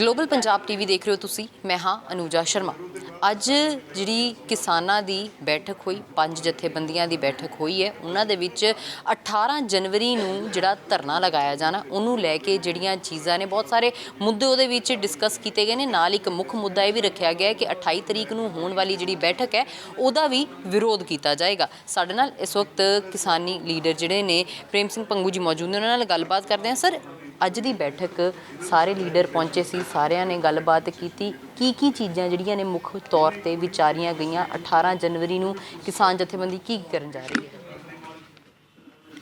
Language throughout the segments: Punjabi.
ਗਲੋਬਲ ਪੰਜਾਬ ਟੀਵੀ ਦੇਖ ਰਹੇ ਹੋ ਤੁਸੀਂ। ਮੈਂ ਹਾਂ ਅਨੂਜਾ ਸ਼ਰਮਾ। ਅੱਜ ਜਿਹੜੀ ਕਿਸਾਨਾਂ ਦੀ ਬੈਠਕ ਹੋਈ, ਪੰਜ ਜਥੇਬੰਦੀਆਂ ਦੀ ਬੈਠਕ ਹੋਈ ਹੈ, ਉਹਨਾਂ ਦੇ ਵਿੱਚ 18 ਜਨਵਰੀ ਨੂੰ ਜਿਹੜਾ ਧਰਨਾ ਲਗਾਇਆ ਜਾਣਾ, ਉਹਨੂੰ ਲੈ ਕੇ ਜਿਹੜੀਆਂ ਚੀਜ਼ਾਂ ਨੇ, ਬਹੁਤ ਸਾਰੇ ਮੁੱਦੇ ਉਹਦੇ ਵਿੱਚ ਡਿਸਕਸ ਕੀਤੇ ਗਏ ਨੇ। ਨਾਲ ਇੱਕ ਮੁੱਖ ਮੁੱਦਾ ਇਹ ਵੀ ਰੱਖਿਆ ਗਿਆ ਹੈ ਕਿ 28 ਤਰੀਕ ਨੂੰ ਹੋਣ ਵਾਲੀ ਜਿਹੜੀ ਬੈਠਕ ਹੈ, ਉਹਦਾ ਵੀ ਵਿਰੋਧ ਕੀਤਾ ਜਾਏਗਾ। ਸਾਡੇ ਨਾਲ ਇਸ ਵਕਤ ਕਿਸਾਨੀ ਲੀਡਰ ਜਿਹੜੇ ਨੇ, ਪ੍ਰੇਮ ਸਿੰਘ ਪੰਗੂ ਜੀ ਮੌਜੂਦ ਨੇ, ਉਹਨਾਂ ਨਾਲ ਗੱਲਬਾਤ ਕਰਦੇ ਹਾਂ। ਸਰ ਅੱਜ ਦੀ ਬੈਠਕ ਸਾਰੇ ਲੀਡਰ ਪਹੁੰਚੇ ਸੀ, ਸਾਰਿਆਂ ਨੇ ਗੱਲਬਾਤ ਕੀਤੀ। ਕੀ ਕੀ ਚੀਜ਼ਾਂ ਜਿਹੜੀਆਂ ਨੇ ਮੁੱਖ ਤੌਰ ਤੇ ਵਿਚਾਰੀਆਂ ਗਈਆਂ 18 ਜਨਵਰੀ ਨੂੰ? ਕਿਸਾਨ ਜਥੇਬੰਦੀ ਕੀ ਕਰਨ ਜਾ ਰਹੀ ਹੈ?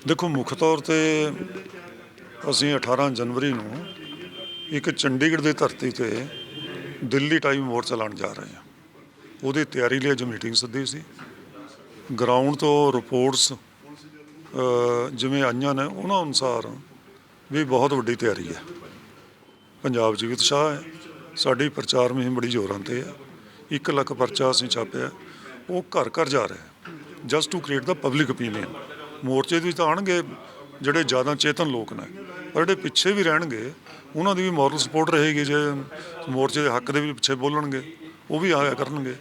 ਦੇਖੋ, ਮੁੱਖ ਤੌਰ ਤੇ ਅਸੀਂ 18 ਜਨਵਰੀ ਨੂੰ ਇੱਕ ਚੰਡੀਗੜ੍ਹ ਦੀ ਧਰਤੀ ਤੇ ਦਿੱਲੀ ਟਾਈਮ ਮੋਰਚਾ ਲਾਉਣ ਜਾ ਰਹੇ ਹਾਂ। ਉਹਦੀ ਤਿਆਰੀ ਲਈ ਅੱਜ ਮੀਟਿੰਗ ਸੱਦੀ ਸੀ। ਗਰਾਊਂਡ ਤੋਂ ਰਿਪੋਰਟਸ ਜਿਵੇਂ ਆਈਆਂ ਨੇ, ਉਹਨਾਂ ਅਨੁਸਾਰ ਵੀ ਬਹੁਤ ਵੱਡੀ ਤਿਆਰੀ ਹੈ। ਪੰਜਾਬ 'ਚ ਵੀ ਉਤਸ਼ਾਹ ਹੈ। ਸਾਡੀ ਪ੍ਰਚਾਰ ਮੁਹਿੰਮ ਬੜੀ ਜ਼ੋਰਾਂ ਤੇ ਹੈ। 1 ਲੱਖ ਪਰਚਾ ਅਸੀਂ ਛਾਪਿਆ। ਉਹ ਘਰ ਘਰ ਜਾ ਰਿਹਾ just to create the public opinion ਮੋਰਚੇ ਦੇ ਵਿੱਚ ਤਾਂ ਆਣਗੇ ਜਿਹੜੇ ਜ਼ਿਆਦਾ ਚੇਤਨ ਲੋਕ ਨੇ। ਪਰ ਜਿਹੜੇ ਪਿੱਛੇ ਵੀ ਰਹਿਣਗੇ, ਉਹਨਾਂ ਦੀ ਵੀ ਮੋਰਲ ਸਪੋਰਟ ਰਹੇਗੀ ਜੇ ਮੋਰਚੇ ਦੇ ਹੱਕ ਦੇ ਵੀ ਪਿੱਛੇ ਬੋਲਣਗੇ। ਉਹ ਵੀ ਆਇਆ ਕਰਨਗੇ।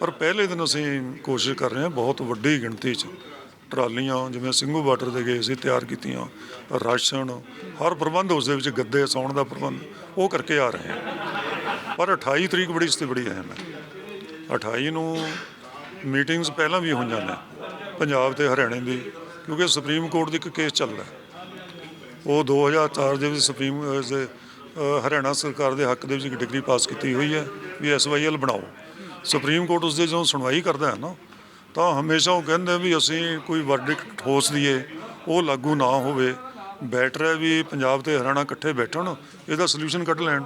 ਪਰ ਪਹਿਲੇ ਦਿਨ ਅਸੀਂ ਕੋਸ਼ਿਸ਼ ਕਰ ਰਹੇ ਹਾਂ ਬਹੁਤ ਵੱਡੀ ਗਿਣਤੀ 'ਚ ਟਰਾਲੀਆਂ ਜਿਵੇਂ ਸਿੰਘੂ ਬਾਰਡਰ ਦੇ ਗਏ ਸੀ ਤਿਆਰ ਕੀਤੀਆਂ। ਰਾਸ਼ਨ ਹਰ ਪ੍ਰਬੰਧ ਉਸ ਦੇ ਵਿੱਚ ਗੱਦੇ ਸੌਣ ਦਾ ਪ੍ਰਬੰਧ ਉਹ ਕਰਕੇ ਆ ਰਹੇ ਹਾਂ। ਪਰ 28 ਤਰੀਕ ਬੜੀ ਇਸ 'ਤੇ ਬੜੀ ਅਹਿਮ ਹੈ। 28 ਨੂੰ ਮੀਟਿੰਗਸ ਪਹਿਲਾਂ ਵੀ ਹੋਈਆਂ ਨੇ ਪੰਜਾਬ ਤੇ ਹਰਿਆਣੇ ਦੀ ਕਿਉਂਕਿ ਸੁਪਰੀਮ ਕੋਰਟ ਦੀ ਇੱਕ ਕੇਸ ਚੱਲਦਾ ਉਹ 2004 ਦੇ ਵਿੱਚ ਸੁਪਰੀਮ ਅਹ, ਦੇ, ਹਰਿਆਣਾ ਸਰਕਾਰ ਦੇ ਹੱਕ ਦੇ ਵਿੱਚ ਇੱਕ ਡਿਗਰੀ ਪਾਸ ਕੀਤੀ ਹੋਈ ਹੈ ਵੀ ਐਸਵਾਈਐਲ ਬਣਾਓ। ਸੁਪਰੀਮ ਕੋਰਟ ਉਸ ਦੇ ਜਦੋਂ ਸੁਣਵਾਈ ਕਰਦਾ ਹੈ ਨਾ ਤਾਂ ਹਮੇਸ਼ਾ ਉਹ ਕਹਿੰਦੇ ਵੀ ਅਸੀਂ ਕੋਈ ਵਰਡਿਕਟ ਠੋਸ ਦਈਏ ਉਹ ਲਾਗੂ ਨਾ ਹੋਵੇ। ਬੈਟਰ ਹੈ ਵੀ ਪੰਜਾਬ ਤੇ ਹਰਿਆਣਾ ਇਕੱਠੇ ਬੈਠਣ ਇਹਦਾ ਸੋਲੂਸ਼ਨ ਕੱਢ ਲੈਣ।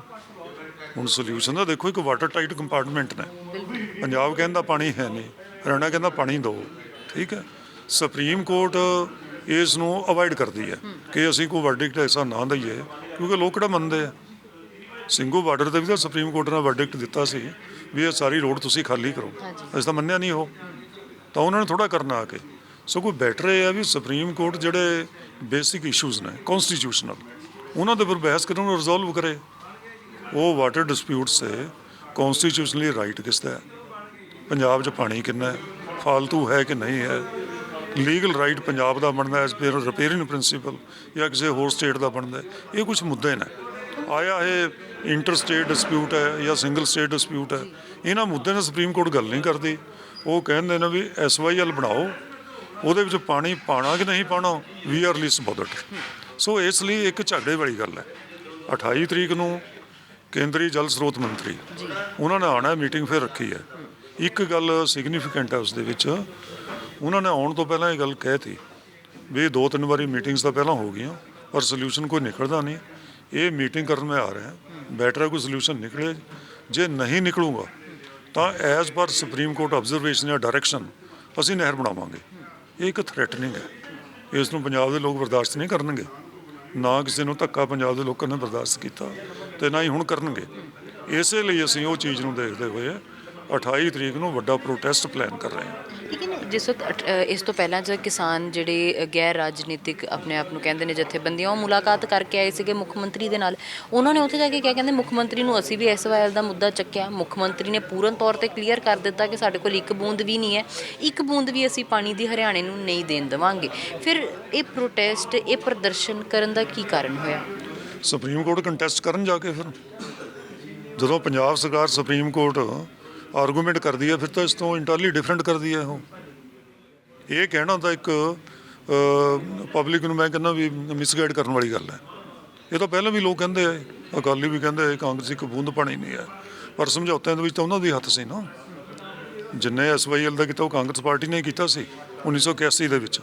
ਹੁਣ ਸੋਲੂਸ਼ਨ ਦਾ ਦੇਖੋ ਇੱਕ ਵਾਟਰ ਟਾਈਟ ਕੰਪਾਰਟਮੈਂਟ ਨੇ। ਪੰਜਾਬ ਕਹਿੰਦਾ ਪਾਣੀ ਹੈ ਨਹੀਂ ਹਰਿਆਣਾ ਕਹਿੰਦਾ ਪਾਣੀ ਦਿਓ ਠੀਕ ਹੈ? ਸੁਪਰੀਮ ਕੋਰਟ ਇਸ ਨੂੰ ਅਵਾਇਡ ਕਰਦੀ ਹੈ ਕਿ ਅਸੀਂ ਕੋਈ ਵਰਡਿਕਟ ਐਸਾ ਨਾ ਦਈਏ ਕਿਉਂਕਿ ਲੋਕ ਕਿਹੜਾ ਮੰਨਦੇ ਆ? ਸਿੰਘੂ ਬਾਰਡਰ ਤੇ ਵੀ ਤਾਂ ਸੁਪਰੀਮ ਕੋਰਟ ਨੇ ਵਰਡਿਕਟ ਦਿੱਤਾ ਸੀ ਵੀ ਇਹ ਸਾਰੀ ਰੋਡ ਤੁਸੀਂ ਖਾਲੀ ਕਰੋ। ਅਸੀਂ ਤਾਂ ਮੰਨਿਆ ਨਹੀਂ ਉਹ। ਤਾਂ ਉਹਨਾਂ ਨੇ ਥੋੜਾ ਕਰਨਾ ਆ ਕੇ। ਸੋ ਕੋਈ ਬੈਟਰ ਇਹ ਆ ਵੀ ਸੁਪਰੀਮ ਕੋਰਟ ਜਿਹੜੇ ਬੇਸਿਕ ਇਸ਼ੂਜ਼ ਨੇ ਕਨਸਟੀਟਿਊਸ਼ਨਲ ਉਹਨਾਂ ਦੇ ਉੱਪਰ ਬਹਿਸ ਕਰਨ ਨੂੰ ਰਿਜ਼ੋਲਵ ਕਰੇ। ਉਹ ਵਾਟਰ ਡਿਸਪਿਊਟਸ ਤੇ ਕਨਸਟੀਟਿਊਸ਼ਨਲੀ ਰਾਈਟ ਕਿਸ ਦਾ ਹੈ ਪੰਜਾਬ 'ਚ ਪਾਣੀ ਕਿੰਨਾ ਹੈ? ਫालतू ਹੈ ਕਿ ਨਹੀਂ ਹੈ? ਲੀਗਲ ਰਾਈਟ ਪੰਜਾਬ ਦਾ ਬਣਦਾ ਐਸ ਪਰ ਰਿਪੇਅਰਿੰਗ ਪ੍ਰਿੰਸੀਪਲ ਜਾਂ ਕਿਸੇ ਹੋਰ ਸਟੇਟ ਦਾ ਬਣਦਾ ਇਹ ਕੁਝ ਮੁੱਦੇ ਨੇ। ਆਇਆ ਇਹ ਇੰਟਰ ਸਟੇਟ ਡਿਸਪਿਊਟ ਹੈ ਜਾਂ ਸਿੰਗਲ ਸਟੇਟ ਡਿਸਪਿਊਟ ਹੈ। ਇਹਨਾਂ ਮੁੱਦਿਆਂ 'ਤੇ ਸੁਪਰੀਮ ਕੋਰਟ ਗੱਲ ਨਹੀਂ ਕਰਦੀ। ਉਹ ਕਹਿੰਦੇ ਨੇ ਵੀ ਐਸਵਾਈਐਲ ਬਣਾਓ ਉਹਦੇ ਵਿੱਚ ਪਾਣੀ ਪਾਣਾ ਕਿ ਨਹੀਂ ਪਾਣਾ ਵੀ ਆਰ ਲਿਸ ਬੋਦਰਡ ਸੋ ਇਸ ਲਈ ਇੱਕ ਝਗੜੇ ਵਾਲੀ ਗੱਲ ਹੈ। 28 ਤਰੀਕ ਨੂੰ ਕੇਂਦਰੀ ਜਲ ਸਰੋਤ ਮੰਤਰੀ ਉਹਨਾਂ ਨੇ ਆਣਾ ਮੀਟਿੰਗ ਫਿਰ ਰੱਖੀ ਹੈ। ਇੱਕ ਗੱਲ ਸਿਗਨੀਫੀਕੈਂਟ ਹੈ ਉਸ ਦੇ ਵਿੱਚ ਉਹਨਾਂ ਨੇ ਆਉਣ ਤੋਂ ਪਹਿਲਾਂ ਇਹ ਗੱਲ ਕਹਿਤੀ ਵੀ ਇਹ ਦੋ ਤਿੰਨ ਵਾਰੀ ਮੀਟਿੰਗਸ ਤਾਂ ਪਹਿਲਾਂ ਹੋ ਗਈਆਂ ਪਰ ਸੋਲੂਸ਼ਨ ਕੋਈ ਨਿਕਲਦਾ ਨਹੀਂ। ਇਹ ਮੀਟਿੰਗ ਕਰਨ ਮੈਂ ਆ ਰਿਹਾ ਬੈਟਰ ਕੋਈ ਸੋਲੂਸ਼ਨ ਨਿਕਲੇ। ਜੇ ਨਹੀਂ ਨਿਕਲੂਗਾ ਤਾਂ as per supreme court observation ਜਾਂ ਡਾਇਰੈਕਸ਼ਨ ਅਸੀਂ ਨਹਿਰ ਬਣਾਵਾਂਗੇ। ਇਹ ਇੱਕ ਥ੍ਰੈਟਨਿੰਗ ਹੈ। ਇਸ ਨੂੰ ਪੰਜਾਬ ਦੇ ਲੋਕ ਬਰਦਾਸ਼ਤ ਨਹੀਂ ਕਰਨਗੇ। ਨਾ ਕਿਸੇ ਨੂੰ ਧੱਕਾ ਪੰਜਾਬ ਦੇ ਲੋਕਾਂ ਨੇ ਬਰਦਾਸ਼ਤ ਕੀਤਾ ਤੇ ਨਾ ਹੀ ਹੁਣ ਕਰਨਗੇ। ਇਸੇ ਲਈ ਅਸੀਂ ਉਹ ਚੀਜ਼ ਨੂੰ ਦੇਖਦੇ ਹੋਏ 28 ਤਰੀਕ ਨੂੰ ਵੱਡਾ ਪ੍ਰੋਟੈਸਟ ਪਲਾਨ ਕਰ ਰਹੇ ਹਾਂ। ਜਿਸ ਵਕਤ ਅਠ- ਇਸ ਤੋਂ ਪਹਿਲਾਂ ਜਦ ਕਿਸਾਨ ਜਿਹੜੇ ਗੈਰ ਰਾਜਨੀਤਿਕ ਆਪਣੇ ਆਪ ਨੂੰ ਕਹਿੰਦੇ ਨੇ ਜਥੇਬੰਦੀਆਂ, ਉਹ ਮੁਲਾਕਾਤ ਕਰਕੇ ਆਏ ਸੀਗੇ ਮੁੱਖ ਮੰਤਰੀ ਦੇ ਨਾਲ। ਉਹਨਾਂ ਨੇ ਉੱਥੇ ਜਾ ਕੇ ਕਿਹਾ ਕਹਿੰਦੇ, ਮੁੱਖ ਮੰਤਰੀ ਨੂੰ ਅਸੀਂ ਵੀ ਐਸਵਾਈਐਲ ਦਾ ਮੁੱਦਾ ਚੱਕਿਆ। ਮੁੱਖ ਮੰਤਰੀ ਨੇ ਪੂਰਨ ਤੌਰ ਤੇ ਕਲੀਅਰ ਕਰ ਦਿੱਤਾ ਕਿ ਸਾਡੇ ਕੋਲ ਇੱਕ ਬੂੰਦ ਵੀ ਨਹੀਂ ਹੈ। ਇੱਕ ਬੂੰਦ ਵੀ ਅਸੀਂ ਪਾਣੀ ਦੀ ਹਰਿਆਣੇ ਨੂੰ ਨਹੀਂ ਦੇਣ ਦੇਵਾਂਗੇ। ਫਿਰ ਇਹ ਪ੍ਰੋਟੈਸਟ ਇਹ ਪ੍ਰਦਰਸ਼ਨ ਕਰਨ ਦਾ ਕੀ ਕਾਰਨ ਹੋਇਆ? ਸੁਪਰੀਮ ਕੋਰਟ ਕੰਟੈਸਟ ਕਰਨ ਜਾ ਕੇ ਫਿਰ। ਜਦੋਂ ਪੰਜਾਬ ਸਰਕਾਰ ਸੁਪਰੀਮ ਕੋਰਟ ਆਰਗੂਮੈਂਟ ਕਰਦੀ ਹੈ, ਫਿਰ ਤਾਂ ਇਸ ਤੋਂ ਇੰਟਰਲੀ ਡਿਫਰੈਂਟ ਕਰਦੀ ਹੈ ਉਹ। ਇਹ ਕਹਿਣਾ ਤਾਂ ਇੱਕ ਪਬਲਿਕ ਨੂੰ ਮੈਂ ਕਹਿੰਦਾ ਵੀ ਮਿਸਗਾਈਡ ਕਰਨ ਵਾਲੀ ਗੱਲ ਹੈ। ਇਹ ਤਾਂ ਪਹਿਲਾਂ ਵੀ ਲੋਕ ਕਹਿੰਦੇ ਆ ਅਕਾਲੀ ਵੀ ਕਹਿੰਦੇ ਆ ਕਾਂਗਰਸ ਇੱਕ ਬੂੰਦ ਪਾਣੀ ਨਹੀਂ ਹੈ। ਪਰ ਸਮਝੌਤਿਆਂ ਦੇ ਵਿੱਚ ਤਾਂ ਉਹਨਾਂ ਦੀ ਹੱਥ ਸੀ ਨਾ। ਜਿੰਨੇ ਐਸਵਾਈਐਲ ਦਾ ਕੀਤਾ ਉਹ ਕਾਂਗਰਸ ਪਾਰਟੀ ਨੇ ਕੀਤਾ ਸੀ 1981 ਦੇ ਵਿੱਚ।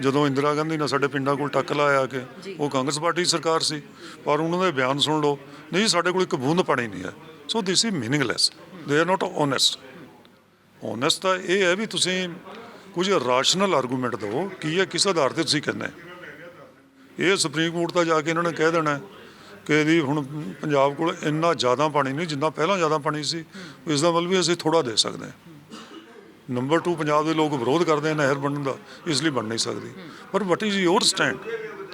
ਜਦੋਂ ਇੰਦਰਾ ਗਾਂਧੀ ਨੇ ਸਾਡੇ ਪਿੰਡਾਂ ਕੋਲ ਟੱਕ ਲਾਇਆ ਕੇ ਉਹ ਕਾਂਗਰਸ ਪਾਰਟੀ ਦੀ ਸਰਕਾਰ ਸੀ ਪਰ ਉਹਨਾਂ ਦੇ ਬਿਆਨ ਸੁਣ ਲਓ। ਨਹੀਂ ਸਾਡੇ ਕੋਲ ਇੱਕ ਬੂੰਦ ਪਾਣੀ ਨਹੀਂ ਹੈ। So this is meaningless they are not honest honest ਤਾਂ ਇਹ ਹੈ ਵੀ ਤੁਸੀਂ ਕੁਝ ਰਾਸ਼ਨਲ ਆਰਗੂਮੈਂਟ ਦਿਓ, ਕੀ ਹੈ, ਕਿਸ ਆਧਾਰ ਤੇ ਤੁਸੀਂ ਕਹਿੰਦੇ? ਇਹ ਸੁਪਰੀਮ ਕੋਰਟ ਤਾਂ ਜਾ ਕੇ ਇਹਨਾਂ ਨੇ ਕਹਿ ਦੇਣਾ ਕਿ ਇਹਦੀ ਹੁਣ ਪੰਜਾਬ ਕੋਲ ਇੰਨਾ ਜ਼ਿਆਦਾ ਪਾਣੀ ਨਹੀਂ, ਜਿੰਨਾ ਪਹਿਲਾਂ ਜ਼ਿਆਦਾ ਪਾਣੀ ਸੀ ਇਸ ਦਾ ਮਤਲਬ ਵੀ ਅਸੀਂ ਥੋੜਾ ਦੇ ਸਕਦੇ ਹਾਂ। ਨੰਬਰ 2 ਪੰਜਾਬ ਦੇ ਲੋਕ ਵਿਰੋਧ ਕਰਦੇ ਆ ਨਹਿਰ ਬਣਨ ਦਾ, ਇਸ ਲਈ ਬਣ ਨਹੀਂ ਸਕਦੀ। ਪਰ ਵਟ ਇਜ਼ ਯੋਰ ਸਟੈਂਡ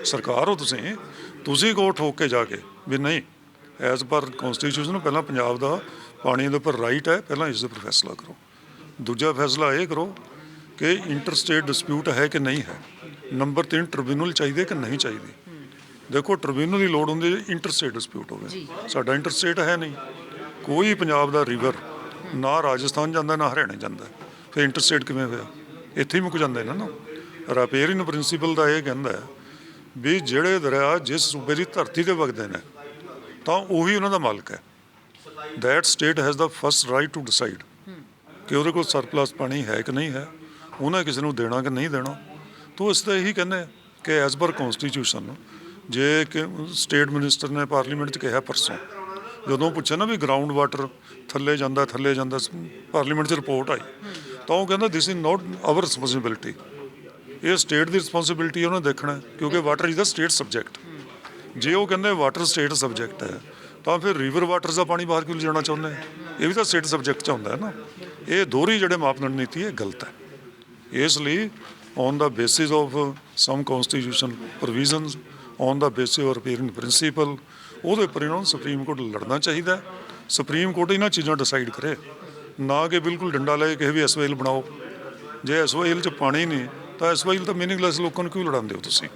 ਸਰਕਾਰ ਹੋ ਤੁਸੀਂ ਤੁਸੀਂ ਕੋ ਠੋਕ ਕੇ ਜਾ ਕੇ ਵੀ ਨਹੀਂ ਐਜ਼ ਪਰ ਕਨਸਟੀਟਿਊਸ਼ਨ ਪਹਿਲਾਂ ਪੰਜਾਬ ਦਾ ਪਾਣੀ ਦੇ ਉੱਪਰ ਰਾਈਟ ਹੈ, ਪਹਿਲਾਂ ਇਸ ਦੇ ਉੱਪਰ ਫੈਸਲਾ ਕਰੋ। ਦੂਜਾ ਫੈਸਲਾ ਇਹ ਕਰੋ ਕਿ ਇੰਟਰ ਸਟੇਟ ਡਿਸਪਿਊਟ ਹੈ ਕਿ ਨਹੀਂ ਹੈ? ਨੰਬਰ 3 ਟ੍ਰਿਬਿਊਨਲ ਚਾਹੀਦੇ ਕਿ ਨਹੀਂ ਚਾਹੀਦੇ? ਦੇਖੋ ਟ੍ਰਿਬਿਊਨਲ ਦੀ ਲੋੜ ਹੁੰਦੀ ਹੈ ਇੰਟਰ ਸਟੇਟ ਡਿਸਪਿਊਟ ਹੋਵੇ। ਸਾਡਾ ਇੰਟਰ ਸਟੇਟ ਹੈ ਨਹੀਂ। ਕੋਈ ਪੰਜਾਬ ਦਾ ਰਿਵਰ ਨਾ ਰਾਜਸਥਾਨ ਜਾਂਦਾ ਨਾ ਹਰਿਆਣਾ ਜਾਂਦਾ। ਫਿਰ ਇੰਟਰ ਸਟੇਟ ਕਿਵੇਂ ਹੋਇਆ? ਇੱਥੇ ਹੀ ਮੁੱਕ ਜਾਂਦੇ ਨੇ ਨਾ। ਰਾਪੇਰੀਨ ਪ੍ਰਿੰਸੀਪਲ ਦਾ ਇਹ ਕਹਿੰਦਾ ਹੈ ਵੀ ਜਿਹੜੇ ਦਰਿਆ ਜਿਸ ਸੂਬੇ ਦੀ ਧਰਤੀ ਤੇ ਵਗਦੇ ਨੇ ਤਾਂ ਉਹੀ ਉਹਨਾਂ ਦਾ ਮਾਲਕ ਹੈ। That state has the first right to decide ਕਿ ਉਹਦੇ ਕੋਲ ਸਰਪਲਸ ਪਾਣੀ ਹੈ ਕਿ ਨਹੀਂ ਹੈ। ਉਹਨਾਂ ਕਿਸੇ ਨੂੰ ਦੇਣਾ ਕਿ ਨਹੀਂ ਦੇਣਾ? ਤੋਂ ਇਸ ਤਾਂ ਇਹੀ ਕਹਿੰਦੇ ਕਿ ਐਜ਼ ਪਰ ਕਨਸਟੀਟਿਊਸ਼ਨ ਜੇ ਕਿ ਸਟੇਟ ਮਿਨਿਸਟਰ ਨੇ ਪਾਰਲੀਮੈਂਟ 'ਚ ਕਿਹਾ ਪਰਸੋਂ, ਜਦੋਂ ਪੁੱਛਿਆ ਨਾ ਵੀ ਗਰਾਊਂਡ ਵਾਟਰ ਥੱਲੇ ਜਾਂਦਾ ਥੱਲੇ ਜਾਂਦਾ ਪਾਰਲੀਮੈਂਟ 'ਚ ਰਿਪੋਰਟ ਆਈ, ਤਾਂ ਉਹ ਕਹਿੰਦਾ this is not our responsibility ਇਹ ਸਟੇਟ ਦੀ ਰਿਸਪੌਂਸਿਬਿਲਟੀ ਉਹਨੇ ਦੇਖਣਾ ਕਿਉਂਕਿ water is the state subject ਜੇ ਉਹ ਕਹਿੰਦੇ ਵਾਟਰ ਸਟੇਟ ਸਬਜੈਕਟ ਹੈ, ਤਾਂ ਫਿਰ ਰਿਵਰ ਵਾਟਰ ਦਾ ਪਾਣੀ ਬਾਹਰ ਕਿਉਂ ਲਿਜਾਣਾ ਚਾਹੁੰਦੇ ਇਹ ਵੀ ਤਾਂ ਸਟੇਟ ਸਬਜੈਕਟ ਚ ਹੁੰਦਾ ਹੈ ਨਾ। ਇਹ ਦੋਹਰੀ ਜਿਹੜੇ ਮਾਪਦੰਡ ਨੀਤੀ ਇਹ ਗਲਤ ਹੈ। ਇਸ ਲਈ on the basis of some constitution provisions on the basis of riparian principle ਉਹਦੇ ਉੱਪਰ ਇਹਨਾਂ ਨੂੰ ਸੁਪਰੀਮ ਕੋਰਟ ਲੜਨਾ ਚਾਹੀਦਾ ਸੁਪਰੀਮ ਕੋਰਟ ਇਹਨਾਂ ਚੀਜ਼ਾਂ ਡਿਸਾਈਡ ਕਰੇ। ਨਾ ਕਿ ਬਿਲਕੁਲ ਡੰਡਾ ਲੈ ਕੇ ਵੀ ਐਸਵਾਈਲ ਬਣਾਓ। ਜੇ ਐਸਵਾਈਲ ਚ ਪਾਣੀ ਨਹੀਂ, ਤਾਂ ਐਸਵਾਈਲ ਤਾਂ ਮੀਨਿੰਗਲੈਸ ਲੋਕਾਂ ਨੂੰ ਕਿਉਂ ਲੜਾਉਂਦੇ ਹੋ ਤੁਸੀਂ?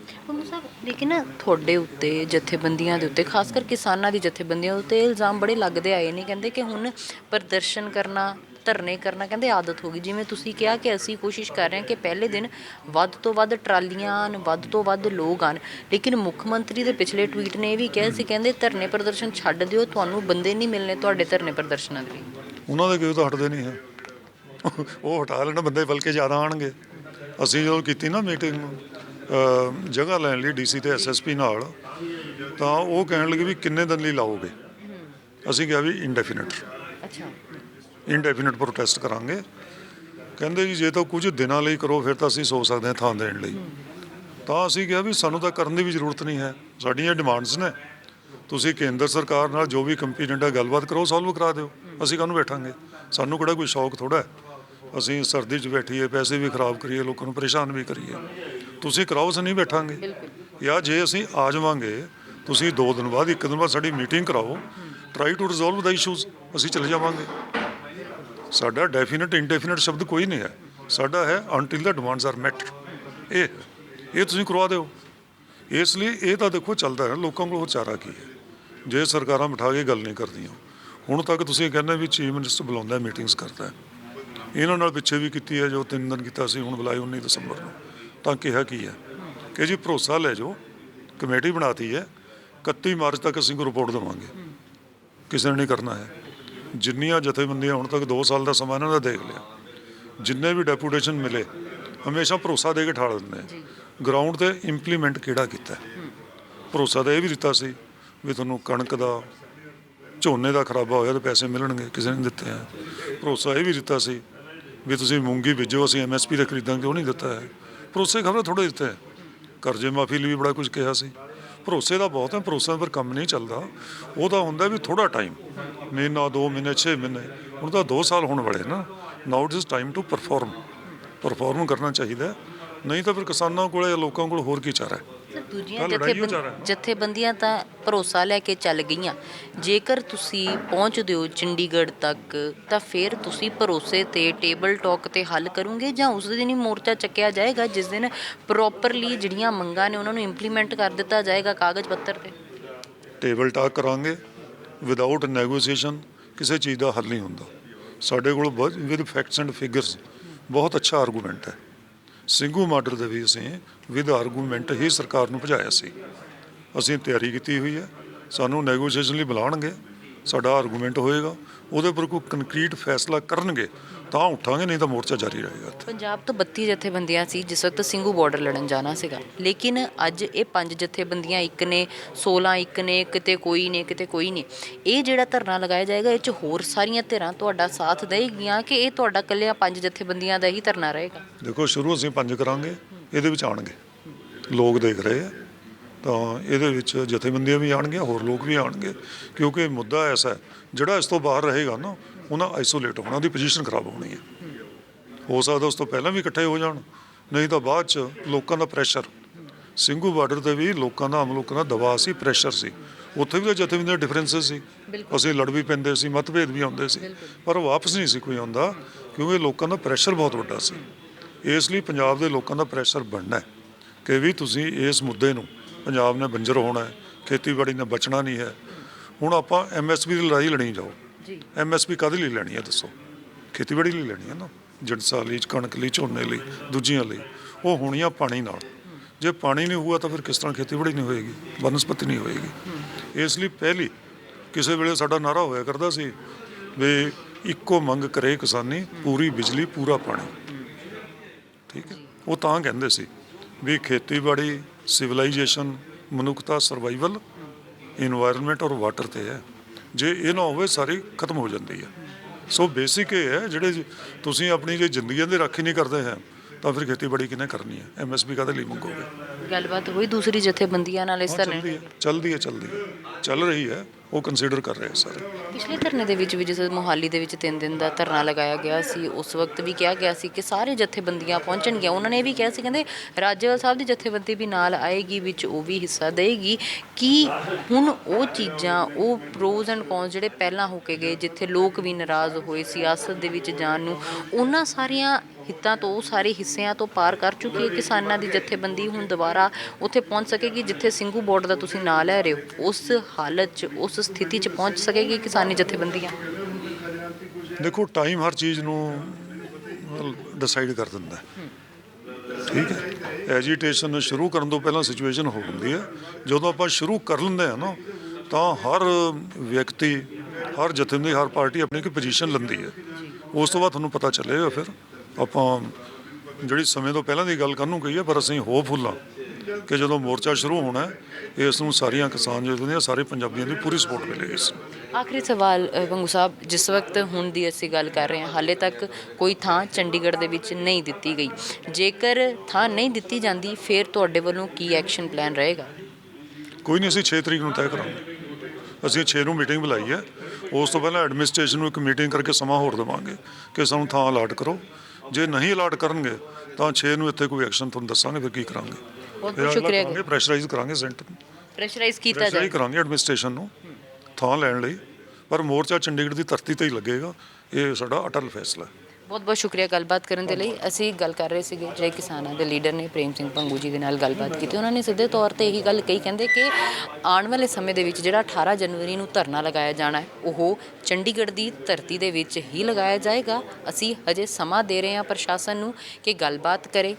ਲੇਕਿਨ ਤੁਹਾਡੇ ਉੱਤੇ, ਜਥੇਬੰਦੀਆਂ ਦੇ ਉੱਤੇ, ਖਾਸ ਕਰ ਕਿਸਾਨਾਂ ਦੀ ਜਥੇਬੰਦੀਆਂ ਉੱਤੇ ਇਲਜ਼ਾਮ ਬੜੇ ਲੱਗਦੇ ਆਏ ਨੇ। ਕਹਿੰਦੇ ਕਿ ਹੁਣ ਪ੍ਰਦਰਸ਼ਨ ਕਰਨਾ ਧਰਨੇ ਕਰਨਾ ਕਹਿੰਦੇ ਆਦਤ ਹੋ ਗਈ। ਜਿਵੇਂ ਤੁਸੀਂ ਕਿਹਾ ਕਿ ਅਸੀਂ ਕੋਸ਼ਿਸ਼ ਕਰ ਰਹੇ ਹਾਂ ਕਿ ਪਹਿਲੇ ਦਿਨ ਵੱਧ ਤੋਂ ਵੱਧ ਟਰਾਲੀਆਂ ਆਉਣ ਵੱਧ ਤੋਂ ਵੱਧ ਲੋਕ ਆਉਣ ਲੇਕਿਨ ਮੁੱਖ ਮੰਤਰੀ ਦੇ ਪਿਛਲੇ ਟਵੀਟ ਨੇ ਇਹ ਵੀ ਕਿਹਾ ਸੀ ਕਹਿੰਦੇ ਧਰਨੇ ਪ੍ਰਦਰਸ਼ਨ ਛੱਡ ਦਿਓ ਤੁਹਾਨੂੰ ਬੰਦੇ ਨਹੀਂ ਮਿਲਣੇ ਤੁਹਾਡੇ ਧਰਨੇ ਪ੍ਰਦਰਸ਼ਨਾਂ ਦੇ ਲਈ। ਉਹਨਾਂ ਦੇ ਕਿਉਂ ਤਾਂ ਹਟਦੇ ਨਹੀਂ ਹੈ। ਉਹ ਹਟਾ ਲੈਣ ਬੰਦੇ ਬਲਕਿ ਜ਼ਿਆਦਾ ਆਣਗੇ। ਅਸੀਂ ਜਦੋਂ ਕੀਤੀ ਨਾ ਮੀਟਿੰਗ ਜਗ੍ਹਾ ਲੈਣ ਲਈ ਡੀਸੀ ਤੇ ਐਸਐਸਪੀ ਨਾਲ ਤਾਂ ਉਹ ਕਹਿਣ ਲੱਗੇ ਵੀ ਕਿੰਨੇ ਦਿਨ ਲਈ ਲਾਓਗੇ? ਅਸੀਂ ਕਿਹਾ ਵੀ ਇੰਡੈਫੀਨਿਟ ਅੱਛਾ। ਇੰਡੈਫੀਨਿਟ ਪ੍ਰੋਟੈਸਟ ਕਰਾਂਗੇ। ਕਹਿੰਦੇ ਜੀ ਜੇ ਤਾਂ ਕੁਝ ਦਿਨਾਂ ਲਈ ਕਰੋ ਫਿਰ ਤਾਂ ਅਸੀਂ ਸੋਚ ਸਕਦੇ ਹਾਂ ਥਾਂ ਦੇਣ ਲਈ। ਤਾਂ ਅਸੀਂ ਕਿਹਾ ਵੀ ਸਾਨੂੰ ਤਾਂ ਕਰਨ ਦੀ ਵੀ ਜ਼ਰੂਰਤ ਨਹੀਂ ਹੈ। ਸਾਡੀਆਂ ਡਿਮਾਂਡਸ ਨੇ। ਤੁਸੀਂ ਕੇਂਦਰ ਸਰਕਾਰ ਨਾਲ ਜੋ ਵੀ ਕੰਪੀਟੈਂਟ ਹੈ ਗੱਲਬਾਤ ਕਰੋ ਸੋਲਵ ਕਰਾ ਦਿਓ। ਅਸੀਂ ਕਾਹਨੂੰ ਬੈਠਾਂਗੇ? ਸਾਨੂੰ ਕਿਹੜਾ ਕੋਈ ਸ਼ੌਕ ਥੋੜਾ ਅਸੀਂ ਸਰਦੀ 'ਚ ਬੈਠੀਏ ਪੈਸੇ ਵੀ ਖਰਾਬ ਕਰੀਏ ਲੋਕਾਂ ਨੂੰ ਪਰੇਸ਼ਾਨ ਵੀ ਕਰੀਏ। ਤੁਸੀਂ ਕਰਾਓ ਅਸੀਂ ਨਹੀਂ ਬੈਠਾਂਗੇ। ਜਾਂ ਜੇ ਅਸੀਂ ਆ ਜਾਵਾਂਗੇ ਤੁਸੀਂ ਦੋ ਦਿਨ ਬਾਅਦ ਇੱਕ ਦਿਨ ਬਾਅਦ ਸਾਡੀ ਮੀਟਿੰਗ ਕਰਾਓ। Try to resolve the issues ਅਸੀਂ ਚਲੇ ਜਾਵਾਂਗੇ। ਸਾਡਾ ਡੈਫੀਨਿਟ ਇਨਡੈਫੀਨਿਟ ਸ਼ਬਦ ਕੋਈ ਨਹੀਂ ਹੈ। ਸਾਡਾ ਹੈ until the demands are met ਇਹ ਇਹ ਤੁਸੀਂ ਕਰਵਾ ਦਿਓ। ਇਸ ਲਈ ਇਹ ਤਾਂ ਦੇਖੋ ਚੱਲਦਾ ਹੈ। ਲੋਕਾਂ ਕੋਲ ਚਾਰਾ ਕੀ ਹੈ? ਜੇ ਸਰਕਾਰਾਂ ਬਿਠਾ ਕੇ ਗੱਲ ਨਹੀਂ ਕਰਦੀਆਂ। ਹੁਣ ਤੱਕ ਤੁਸੀਂ ਕਹਿੰਦੇ ਵੀ ਚੀਫ ਮਿਨਿਸਟਰ ਬੁਲਾਉਂਦਾ ਮੀਟਿੰਗਸ ਕਰਦਾ ਇਹਨਾਂ ਨਾਲ ਪਿੱਛੇ ਵੀ ਕੀਤੀ ਹੈ, ਜੋ ਤਿੰਨ ਦਿਨ ਕੀਤਾ ਸੀ, ਹੁਣ ਬੁਲਾਏ 19 ਦਸੰਬਰ ਨੂੰ। ਤਾਂ ਕਿਹਾ ਕੀ ਹੈ? ਕਿ ਜੀ ਭਰੋਸਾ ਲੈ ਜਾਓ। ਕਮੇਟੀ ਬਣਾਤੀ ਹੈ। 31 ਮਾਰਚ ਤੱਕ ਅਸੀਂ ਕੋਈ ਰਿਪੋਰਟ ਦੇਵਾਂਗੇ। ਕਿਸੇ ਨੇ ਨਹੀਂ ਕਰਨਾ ਹੈ। ਜਿੰਨੀਆਂ ਜਥੇਬੰਦੀਆਂ ਹੁਣ ਤੱਕ 2 ਸਾਲ ਦਾ ਸਮਾਂ ਇਹਨਾਂ ਦਾ ਦੇਖ ਲਿਆ, ਜਿੰਨੇ ਵੀ ਡੈਪੂਟੇਸ਼ਨ ਮਿਲੇ, ਹਮੇਸ਼ਾ ਭਰੋਸਾ ਦੇ ਕੇ ਠਾਲ ਦਿੰਦੇ ਆ। ਗਰਾਊਂਡ ਤੇ ਇੰਪਲੀਮੈਂਟ ਕਿਹੜਾ ਕੀਤਾ? ਭਰੋਸਾ ਤਾਂ ਇਹ ਵੀ ਦਿੱਤਾ ਸੀ ਵੀ ਤੁਹਾਨੂੰ ਕਣਕ ਦਾ, ਝੋਨੇ ਦਾ ਖਰਾਬਾ ਹੋਇਆ ਤਾਂ ਪੈਸੇ ਮਿਲਣਗੇ, ਕਿਸੇ ਨੇ ਦਿੱਤੇ ਆ। ਭਰੋਸਾ ਇਹ ਵੀ ਦਿੱਤਾ ਸੀ ਵੀ ਤੁਸੀਂ ਮੂੰਗੀ ਬੀਜੋ, ਅਸੀਂ ਐਮਐਸਪੀ 'ਤੇ ਖਰੀਦਾਂਗੇ, ਉਹ ਨਹੀਂ ਦਿੱਤਾ ਹੈ। ਭਰੋਸੇ ਖਬਰ ਥੋੜੇ ਦਿੱਤੇ ਹੈ ਕਰਜ਼ੇ ਮਾਫੀ ਲਈ ਵੀ ਬੜਾ ਕੁਝ ਕਿਹਾ ਸੀ। ਭਰੋਸੇ ਦਾ ਬਹੁਤ ਹੈ ਭਰੋਸੇ ਪਰ ਕੰਮ ਨਹੀਂ ਚੱਲਦਾ। ਉਹਦਾ ਹੁੰਦਾ ਵੀ ਥੋੜਾ ਟਾਈਮ ਮਹੀਨਾ 2 ਮਹੀਨੇ 6 ਮਹੀਨੇ, ਹੁਣ ਤਾਂ 2 ਸਾਲ ਹੋਣ ਵਾਲੇ ਨਾ now it is time to perform perform ਕਰਨਾ ਚਾਹੀਦਾ ਨਹੀਂ ਤਾਂ ਫਿਰ ਕਿਸਾਨਾਂ ਕੋਲੇ ਜਾਂ ਲੋਕਾਂ ਕੋਲ ਹੋਰ ਕੀ ਚਾਰਾ ਹੈ? ਸਰ ਦੂਜੀਆਂ ਜਥੇਬੰ-। ਜਥੇਬੰਦੀਆਂ ਤਾਂ ਭਰੋਸਾ ਲੈ ਕੇ ਚੱਲ ਗਈਆਂ। ਜੇਕਰ ਤੁਸੀਂ ਪਹੁੰਚਦੇ ਹੋ ਚੰਡੀਗੜ੍ਹ ਤੱਕ ਤਾਂ ਫਿਰ ਤੁਸੀਂ ਭਰੋਸੇ ਤੇ ਟੇਬਲ ਟਾਕ ਤੇ ਹੱਲ ਕਰੋਗੇ ਜਾਂ ਉਸ ਦਿਨ ਹੀ ਮੋਰਚਾ ਚੱਕਿਆ ਜਾਏਗਾ ਜਿਸ ਦਿਨ ਪ੍ਰੋਪਰਲੀ ਜਿਹੜੀਆਂ ਮੰਗਾਂ ਨੇ ਉਹਨਾਂ ਨੂੰ ਇੰਪਲੀਮੈਂਟ ਕਰ ਦਿੱਤਾ ਜਾਏਗਾ ਕਾਗਜ਼ ਪੱਤਰ ਤੇ? ਟੇਬਲ ਟਾਕ ਕਰਾਂਗੇ। ਵਿਦਆਊਟ ਨੈਗੋਸੀਏਸ਼ਨ ਕਿਸੇ ਚੀਜ਼ ਦਾ ਹੱਲ ਨਹੀਂ ਹੁੰਦਾ। ਸਾਡੇ ਕੋਲ ਵਿਦ ਫੈਕਟਸ ਐਂਡ ਫਿਗਰਸ ਬਹੁਤ ਅੱਛਾ ਆਰਗੂਮੈਂਟ ਹੈ। ਸਿੰਘੂ ਮਾਡਰ ਦੇ ਵੀ ਅਸੀਂ ਵਿਦ ਆਰਗੂਮੈਂਟ ਹੀ ਸਰਕਾਰ ਨੂੰ ਭਜਾਇਆ ਸੀ। ਅਸੀਂ ਤਿਆਰੀ ਕੀਤੀ ਹੋਈ ਹੈ। ਸਾਨੂੰ ਨੈਗੋਸੀਏਸ਼ਨ ਲਈ ਬੁਲਾਉਣਗੇ। ਸਾਡਾ ਆਰਗੂਮੈਂਟ ਹੋਏਗਾ। ਉਹਦੇ ਉੱਪਰ ਕੋਈ ਕੰਕਰੀਟ ਫੈਸਲਾ ਕਰਨਗੇ। ਤਾਂ ਉਠਾਂਗੇ ਨਹੀਂ ਤਾਂ ਮੋਰਚਾ ਜਾਰੀ ਰਹੇਗਾ ਇੱਥੇ। ਪੰਜਾਬ ਤੋਂ 32 ਜਥੇਬੰਦੀਆਂ ਸੀ ਜਿਸ ਵਕਤ ਸਿੰਘੂ ਬਾਰਡਰ ਲੜਨ ਜਾਣਾ ਸੀਗਾ। ਲੇਕਿਨ ਅੱਜ ਇਹ ਪੰਜ ਜਥੇਬੰਦੀਆਂ ਇੱਕ ਨੇ 16 ਇੱਕ ਨੇ ਕਿਤੇ ਕੋਈ ਨੇ ਕਿਤੇ ਕੋਈ ਨਹੀਂ। ਇਹ ਜਿਹੜਾ ਧਰਨਾ ਲਗਾਇਆ ਜਾਏਗਾ ਇਹ ਚ ਹੋਰ ਸਾਰੀਆਂ ਧਿਰਾਂ ਤੁਹਾਡਾ ਸਾਥ ਦੇਣਗੀਆਂ ਕਿ ਇਹ ਤੁਹਾਡਾ ਇਕੱਲਿਆਂ ਪੰਜ ਜਥੇਬੰਦੀਆਂ ਦਾ ਹੀ ਧਰਨਾ ਰਹੇਗਾ? ਦੇਖੋ ਸ਼ੁਰੂ ਅਸੀਂ ਪੰਜ ਕਰਾਂਗੇ ਇਹਦੇ ਵਿੱਚ ਆਣਗੇ ਲੋਕ ਦੇਖ ਰਹੇ ਆ ਤਾਂ ਇਹਦੇ ਵਿੱਚ ਜਥੇਬੰਦੀਆਂ ਵੀ ਆਣਗੀਆਂ ਹੋਰ ਲੋਕ ਵੀ ਆਣਗੇ ਕਿਉਂਕਿ ਮੁੱਦਾ ਐਸਾ ਹੈ ਜਿਹੜਾ ਇਸ ਤੋਂ ਬਾਹਰ ਰਹੇਗਾ ਨਾ ਉਹਨਾਂ ਆਈਸੋਲੇਟ ਹੋਣਾ ਉਹਦੀ ਪੋਜੀਸ਼ਨ ਖਰਾਬ ਹੋਣੀ ਹੈ। ਹੋ ਸਕਦਾ ਉਸ ਤੋਂ ਪਹਿਲਾਂ ਵੀ ਇਕੱਠੇ ਹੋ ਜਾਣ ਨਹੀਂ ਤਾਂ ਬਾਅਦ ਚ ਲੋਕਾਂ ਦਾ ਪ੍ਰੈਸ਼ਰ ਸਿੰਘੂ ਬਾਰਡਰ ਤੇ ਵੀ ਲੋਕਾਂ ਦਾ ਆਮ ਲੋਕਾਂ ਦਾ ਦਬਾਅ ਸੀ ਪ੍ਰੈਸ਼ਰ ਸੀ। ਉੱਥੇ ਵੀ ਤਾਂ ਜਥੇਬੰਦੀਆਂ ਡਿਫਰੈਂਸਸ ਸੀ। ਅਸੀਂ ਲੜ ਵੀ ਪੈਂਦੇ ਸੀ ਮਤਭੇਦ ਵੀ ਆਉਂਦੇ ਸੀ। ਪਰ ਵਾਪਸ ਨਹੀਂ ਸੀ ਕੋਈ ਆਉਂਦਾ ਕਿਉਂਕਿ ਲੋਕਾਂ ਦਾ ਪ੍ਰੈਸ਼ਰ ਬਹੁਤ ਵੱਡਾ ਸੀ। ਇਸ ਲਈ ਪੰਜਾਬ ਦੇ ਲੋਕਾਂ ਦਾ ਪ੍ਰੈਸ਼ਰ ਬਣਨਾ ਹੈ ਕਿ ਵੀ ਤੁਸੀਂ ਇਸ ਮੁੱਦੇ ਨੂੰ ਪੰਜਾਬ ਨੇ ਬੰਜਰ ਹੋਣਾ ਹੈ ਖੇਤੀਬਾੜੀ ਨੇ ਬਚਣਾ ਨਹੀਂ ਹੈ। ਹੁਣ ਆਪਾਂ ਐਮਐਸਪੀ ਦੀ ਲੜਾਈ ਲੜੀ ਜਾਓ। ਜੀ। ਐਮਐਸਪੀ ਕਾਹਦੇ ਲਈ ਲੈਣੀ ਹੈ ਦੱਸੋ? ਖੇਤੀਬਾੜੀ ਲਈ ਲੈਣੀ ਹੈ ਨਾ? ਜਣਸਾ ਲਈ, ਕਣਕ ਲਈ, ਝੋਨੇ ਲਈ, ਦੂਜੀਆਂ ਲਈ। ਉਹ ਹੋਣੀਆਂ ਪਾਣੀ ਨਾਲ। ਜੇ ਪਾਣੀ ਨਹੀਂ ਹੋਊਗਾ ਤਾਂ ਫਿਰ ਕਿਸ ਤਰ੍ਹਾਂ ਖੇਤੀਬਾੜੀ ਨਹੀਂ ਹੋਏਗੀ? ਬਨਸਪਤੀ ਨਹੀਂ ਹੋਏਗੀ। ਇਸ ਲਈ ਪਹਿਲੀ, ਕਿਸੇ ਵੇਲੇ ਸਾਡਾ ਨਾਰਾ ਹੋਇਆ ਕਰਦਾ ਸੀ ਵੀ ਇੱਕੋ ਮੰਗ ਕਰੇ ਕਿਸਾਨੀ, ਪੂਰੀ ਬਿਜਲੀ, ਪੂਰਾ ਪਾਣੀ। ਠੀਕ ਹੈ? ਉਹ ਤਾਂ ਕਹਿੰਦੇ ਸੀ ਵੀ ਖੇਤੀਬਾੜੀ ਸਿਵਲਾਈਜੇਸ਼ਨ ਮਨੁੱਖਤਾ ਸਰਵਾਈਵਲ ਇਨਵਾਇਰਨਮੈਂਟ ਔਰ ਵਾਟਰ ਤੇ ਹੈ। ਜੇ ਇਹ ਨਾ ਹੋਵੇ, ਸਾਰੀ ਖਤਮ ਹੋ ਜਾਂਦੀ ਹੈ। ਸੋ ਬੇਸਿਕ ਇਹ ਹੈ, ਜਿਹੜੇ ਤੁਸੀਂ ਆਪਣੀ ਜੇ ਜ਼ਿੰਦਗੀਆਂ ਦੀ ਰਾਖੀ ਨਹੀਂ ਕਰਦੇ ਹੈ ਤਾਂ ਫਿਰ ਖੇਤੀਬਾੜੀ ਕਿਹਨੇ ਕਰਨੀ ਹੈ? ਐਮਐਸਪੀ ਕਾਹਦੇ ਲਈ ਮੰਗੋਗੇ? ਗੱਲਬਾਤ ਹੋਈ ਦੂਸਰੀ ਜਥੇਬੰਦੀਆਂ ਨਾਲ ਇਸ ਹਾਂ, ਧਰਨੇ ਚੱਲਦੀ ਹੈ ਚੱਲਦੀ ਹੈ ਚੱਲਦੀ ਹੈ। ਚੱਲ ਰਹੀ ਹੈ ਉਹ ਕੰਸੀਡਰ ਕਰ ਰਹੇ ਸਾਰੇ। ਪਿਛਲੇ ਧਰਨੇ ਦੇ ਵਿੱਚ ਵੀ ਜਿਸ ਮੋਹਾਲੀ ਦੇ ਵਿੱਚ 3 ਦਿਨ ਦਾ ਧਰਨਾ ਲਗਾਇਆ ਗਿਆ ਸੀ ਉਸ ਵਕਤ ਵੀ ਕਿਹਾ ਗਿਆ ਸੀ ਕਿ ਸਾਰੇ ਜਥੇਬੰਦੀਆਂ ਪਹੁੰਚਣਗੀਆਂ। ਉਹਨਾਂ ਨੇ ਇਹ ਵੀ ਕਿਹਾ ਸੀ ਕਹਿੰਦੇ ਰਾਜੇਵਾਲ ਸਾਹਿਬ ਦੀ ਜਥੇਬੰਦੀ ਵੀ ਨਾਲ ਆਏਗੀ ਵਿੱਚ ਉਹ ਵੀ ਹਿੱਸਾ ਦੇਗੀ। ਕਿ ਹੁਣ ਉਹ ਚੀਜ਼ਾਂ ਉਹ ਪ੍ਰੋਜ਼ ਐਂਡ ਕੌਨਸ ਜਿਹੜੇ ਪਹਿਲਾਂ ਹੋ ਕੇ ਗਏ ਜਿੱਥੇ ਲੋਕ ਵੀ ਨਾਰਾਜ਼ ਹੋਏ ਸਿਆਸਤ ਦੇ ਵਿੱਚ ਜਾਣ ਨੂੰ ਉਹਨਾਂ ਸਾਰੀਆਂ ਹਿੱਤਾਂ ਤੋਂ ਉਹ ਸਾਰੇ ਹਿੱਸਿਆਂ ਤੋਂ ਪਾਰ ਕਰ ਚੁੱਕੀ ਹੈ ਕਿਸਾਨਾਂ ਦੀ ਜਥੇਬੰਦੀ ਹੁਣ ਦੁਬਾਰਾ ਉੱਥੇ ਪਹੁੰਚ ਸਕੇਗੀ ਜਿੱਥੇ ਸਿੰਘੂ ਬੋਰਡ ਦਾ ਤੁਸੀਂ ਨਾਂ ਲੈ ਰਹੇ ਹੋ। ਉਸ ਹਾਲਤ 'ਚ, ਉਸ ਸਥਿਤੀ 'ਚ ਪਹੁੰਚ ਸਕੇਗੀ ਕਿਸਾਨੀ ਜਥੇਬੰਦੀਆਂ? ਦੇਖੋ ਟਾਈਮ ਹਰ ਚੀਜ਼ ਨੂੰ ਡਿਸਾਈਡ ਕਰ ਦਿੰਦਾ ਠੀਕ ਹੈ? ਐਜੀਟੇਸ਼ਨ ਸ਼ੁਰੂ ਕਰਨ ਤੋਂ ਪਹਿਲਾਂ ਸਿਚੁਏਸ਼ਨ ਹੋ ਹੁੰਦੀ ਹੈ। ਜਦੋਂ ਆਪਾਂ ਸ਼ੁਰੂ ਕਰ ਲੈਂਦੇ ਆ ਨਾ, ਤਾਂ ਹਰ ਵਿਅਕਤੀ, ਹਰ ਜਥੇਬੰਦੀ, ਹਰ ਪਾਰਟੀ ਆਪਣੀ ਇੱਕ ਪੋਜੀਸ਼ਨ ਲੈਂਦੀ ਹੈ। ਉਸ ਤੋਂ ਬਾਅਦ ਤੁਹਾਨੂੰ ਪਤਾ ਚੱਲੇਗਾ ਫਿਰ। ਆਪਾਂ ਜਿਹੜੀ ਸਮੇਂ ਤੋਂ ਪਹਿਲਾਂ ਦੀ ਗੱਲ ਕਰਨ ਨੂੰ ਕਹੀ ਹੈ ਪਰ ਅਸੀਂ ਹੋਪਫੁੱਲ ਹਾਂ ਕਿ ਜਦੋਂ ਮੋਰਚਾ ਸ਼ੁਰੂ ਹੋਣਾ ਹੈ ਇਸ ਨੂੰ ਸਾਰੀਆਂ ਕਿਸਾਨ ਜਥੇਬੰਦੀਆਂ ਸਾਰੇ ਪੰਜਾਬੀਆਂ ਦੀ ਪੂਰੀ ਸਪੋਰਟ ਮਿਲੇਗੀ ਇਸ ਆਖਰੀ ਸਵਾਲ ਪੰਗੂ ਸਾਹਿਬ ਜਿਸ ਵਕਤ ਹੁਣ ਦੀ ਅਸੀਂ ਗੱਲ ਕਰ ਰਹੇ ਹਾਂ ਹਾਲੇ ਤੱਕ ਕੋਈ ਥਾਂ ਚੰਡੀਗੜ੍ਹ ਦੇ ਵਿੱਚ ਨਹੀਂ ਦਿੱਤੀ ਗਈ। ਜੇਕਰ ਥਾਂ ਨਹੀਂ ਦਿੱਤੀ ਜਾਂਦੀ ਫਿਰ ਤੁਹਾਡੇ ਵੱਲੋਂ ਕੀ ਐਕਸ਼ਨ ਪਲਾਨ ਰਹੇਗਾ? ਕੋਈ ਨਹੀਂ ਅਸੀਂ 6 ਤਰੀਕ ਨੂੰ ਤੈਅ ਕਰਾਂਗੇ। ਅਸੀਂ 6 ਨੂੰ ਮੀਟਿੰਗ ਬੁਲਾਈ ਹੈ। ਉਸ ਤੋਂ ਪਹਿਲਾਂ ਐਡਮਿਨਿਸਟ੍ਰੇਸ਼ਨ ਨੂੰ ਇੱਕ ਮੀਟਿੰਗ ਕਰਕੇ ਸਮਾਂ ਹੋਰ ਦੇਵਾਂਗੇ ਕਿ ਸਾਨੂੰ ਥਾਂ ਅਲਾਟ ਕਰੋ। ਜੇ ਨਹੀਂ ਅਲਾਟ ਕਰਨਗੇ ਤਾਂ 6 ਨੂੰ ਇੱਥੇ ਕੋਈ ਐਕਸ਼ਨ ਤੁਹਾਨੂੰ ਦੱਸਾਂਗੇ ਫਿਰ ਕੀ ਕਰਾਂਗੇ। ਬਹੁਤ ਬਹੁਤ ਸ਼ੁਕਰੀਆ ਪ੍ਰੈਸ਼ਰਾਈਜ਼ ਕਰਾਂਗੇ ਸੈਂਟਰ ਨੂੰ। ਪ੍ਰੈਸ਼ਰਾਈਜ਼ ਕੀਤਾ ਜਾਏ। ਕਰਾਂਗੇ ਐਡਮਿਨਿਸਟ੍ਰੇਸ਼ਨ ਨੂੰ ਥਾਂ ਲੈਣ ਲਈ। ਪਰ ਮੋਰਚਾ ਚੰਡੀਗੜ੍ਹ ਦੀ ਧਰਤੀ ਤੇ ਹੀ ਲੱਗੇਗਾ। ਇਹ ਸਾਡਾ ਅਟਲ ਫੈਸਲਾ ਹੈ। ਬਹੁਤ ਬਹੁਤ ਸ਼ੁਕਰੀਆ ਗੱਲਬਾਤ ਕਰਨ ਦੇ ਲਈ। ਅਸੀਂ ਗੱਲ ਕਰ ਰਹੇ ਸੀਗੇ ਜਿਹੜੇ ਕਿਸਾਨਾਂ ਦੇ ਲੀਡਰ ਨੇ ਪ੍ਰੇਮ ਸਿੰਘ ਪੰਗੂ ਜੀ ਦੇ ਨਾਲ ਗੱਲਬਾਤ ਕੀਤੀ। ਉਹਨਾਂ ਨੇ ਸਿੱਧੇ ਤੌਰ ਤੇ ਇਹੀ ਗੱਲ ਕਹੀ ਕਹਿੰਦੇ ਕਿ ਆਉਣ ਵਾਲੇ ਸਮੇਂ ਦੇ ਵਿੱਚ ਜਿਹੜਾ 18 ਜਨਵਰੀ ਨੂੰ ਧਰਨਾ ਲਗਾਇਆ ਜਾਣਾ ਹੈ ਉਹ ਚੰਡੀਗੜ੍ਹ ਦੀ ਧਰਤੀ ਦੇ ਵਿੱਚ ਹੀ ਲਗਾਇਆ ਜਾਏਗਾ। ਅਸੀਂ ਹਜੇ ਸਮਾਂ ਦੇ ਰਹੇ ਹਾਂ ਪ੍ਰਸ਼ਾਸਨ ਨੂੰ ਕਿ ਗੱਲਬਾਤ ਕਰੇ।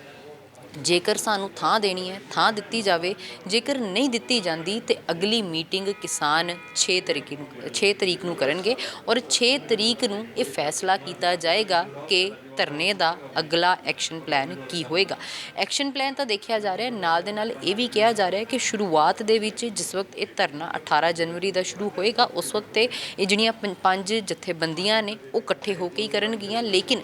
ਜੇਕਰ ਸਾਨੂੰ ਥਾਂ ਦੇਣੀ ਹੈ, ਥਾਂ ਦਿੱਤੀ ਜਾਵੇ, ਜੇਕਰ ਨਹੀਂ ਦਿੱਤੀ ਜਾਂਦੀ ਤੇ ਅਗਲੀ ਮੀਟਿੰਗ ਕਿਸਾਨ 6 ਤਰੀਕ ਨੂੰ 6 ਤਰੀਕ ਨੂੰ ਕਰਨਗੇ ਔਰ 6 ਤਰੀਕ ਨੂੰ ਇਹ ਫੈਸਲਾ ਕੀਤਾ ਜਾਏਗਾ ਕਿ ਧਰਨੇ ਦਾ ਅਗਲਾ ਐਕਸ਼ਨ ਪਲਾਨ ਕੀ ਹੋਏਗਾ? ਐਕਸ਼ਨ ਪਲਾਨ ਤਾਂ ਦੇਖਿਆ ਜਾ ਰਿਹਾ, ਨਾਲ ਦੇ ਨਾਲ ਇਹ ਵੀ ਕਿਹਾ ਜਾ ਰਿਹਾ ਕਿ ਸ਼ੁਰੂਆਤ ਦੇ ਵਿੱਚ ਜਿਸ ਵਕਤ ਇਹ ਧਰਨਾ 18 ਜਨਵਰੀ ਦਾ ਸ਼ੁਰੂ ਹੋਏਗਾ, ਉਸ ਵਕਤ ਤੇ ਇਹ ਜਿਹੜੀਆਂ ਪੰ- ਪੰਜ ਜਥੇਬੰਦੀਆਂ ਨੇ, ਉਹ ਇਕੱਠੇ ਹੋ ਕੇ ਹੀ ਕਰਨਗੀਆਂ। ਲੇਕਿਨ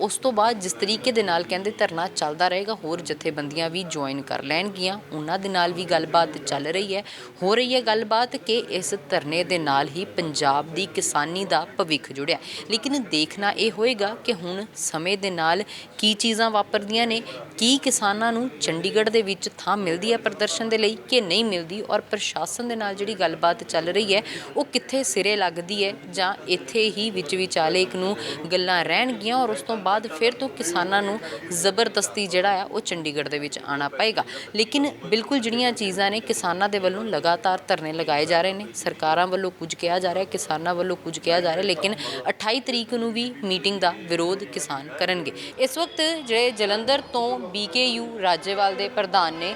ਉਸ ਤੋਂ ਬਾਅਦ ਜਿਸ ਤਰੀਕੇ ਦੇ ਨਾਲ ਕਹਿੰਦੇ ਧਰਨਾ ਚੱਲਦਾ ਰਹੇਗਾ, ਹੋਰ ਜਥੇਬੰਦੀਆਂ ਵੀ ਜੁਆਇਨ ਕਰ ਲੈਣਗੀਆਂ। ਉਹਨਾਂ ਦੇ ਨਾਲ ਵੀ ਗੱਲਬਾਤ ਚੱਲ ਰਹੀ ਹੈ। ਹੋ ਰਹੀ ਹੈ ਗੱਲਬਾਤ ਕਿ ਇਸ ਧਰਨੇ ਦੇ ਨਾਲ ਹੀ ਪੰਜਾਬ ਦੀ ਕਿਸਾਨੀ ਦਾ ਭਵਿੱਖ ਜੁੜਿਆ। ਲੇਕਿਨ ਦੇਖਣਾ ਇਹ ਹੋਏਗਾ ਕਿ ਹੁਣ ਸਮੇਂ ਦੇ ਨਾਲ ਕੀ ਚੀਜ਼ਾਂ ਵਾਪਰਦੀਆਂ ਨੇ, ਕੀ ਕਿਸਾਨਾਂ ਨੂੰ ਚੰਡੀਗੜ੍ਹ ਦੇ ਵਿੱਚ ਥਾਂ ਮਿਲਦੀ ਹੈ ਪ੍ਰਦਰਸ਼ਨ ਦੇ ਲਈ ਕਿ ਨਹੀਂ ਮਿਲਦੀ ਔਰ ਪ੍ਰਸ਼ਾਸਨ ਦੇ ਨਾਲ ਜਿਹੜੀ ਗੱਲਬਾਤ ਚੱਲ ਰਹੀ ਹੈ, ਉਹ ਕਿੱਥੇ ਸਿਰੇ ਲੱਗਦੀ ਹੈ ਜਾਂ ਇੱਥੇ ਹੀ ਵਿੱਚ ਵਿਚਾਲੇ ਇੱਕ ਨੂੰ ਗੱਲਾਂ ਰਹਿਣਗੀਆਂ ਔਰ ਉਸ ਤੋਂ ਬਾਅਦ ਫਿਰ ਤੋਂ ਕਿਸਾਨਾਂ ਨੂੰ ਜ਼ਬਰਦਸਤੀ ਜਿਹੜਾ ਆ ਉਹ ਚੰਡੀਗੜ੍ਹ ਦੇ ਵਿੱਚ ਆਣਾ ਪਏਗਾ। ਲੇਕਿਨ ਬਿਲਕੁਲ ਜਿਹੜੀਆਂ ਚੀਜ਼ਾਂ ਨੇ ਕਿਸਾਨਾਂ ਦੇ ਵੱਲੋਂ ਲਗਾਤਾਰ ਧਰਨੇ ਲਗਾਏ ਜਾ ਰਹੇ ਨੇ, ਸਰਕਾਰਾਂ ਵੱਲੋਂ ਕੁਝ ਕਿਹਾ ਜਾ ਰਿਹਾ, ਕਿਸਾਨਾਂ ਵੱਲੋਂ ਕੁਝ ਕਿਹਾ ਜਾ ਰਿਹਾ, ਲੇਕਿਨ 28 ਤਰੀਕ ਨੂੰ ਵੀ ਮੀਟਿੰਗ ਦਾ ਵਿਰੋਧ ਕਿਸਾਨ ਕਰਨਗੇ। ਇਸ ਵਕਤ ਜਿਹੜੇ ਜਲੰਧਰ ਤੋਂ ਬੀਕੇਯੂ ਰਾਜੇਵਾਲ ਦੇ ਪ੍ਰਧਾਨ ਨੇ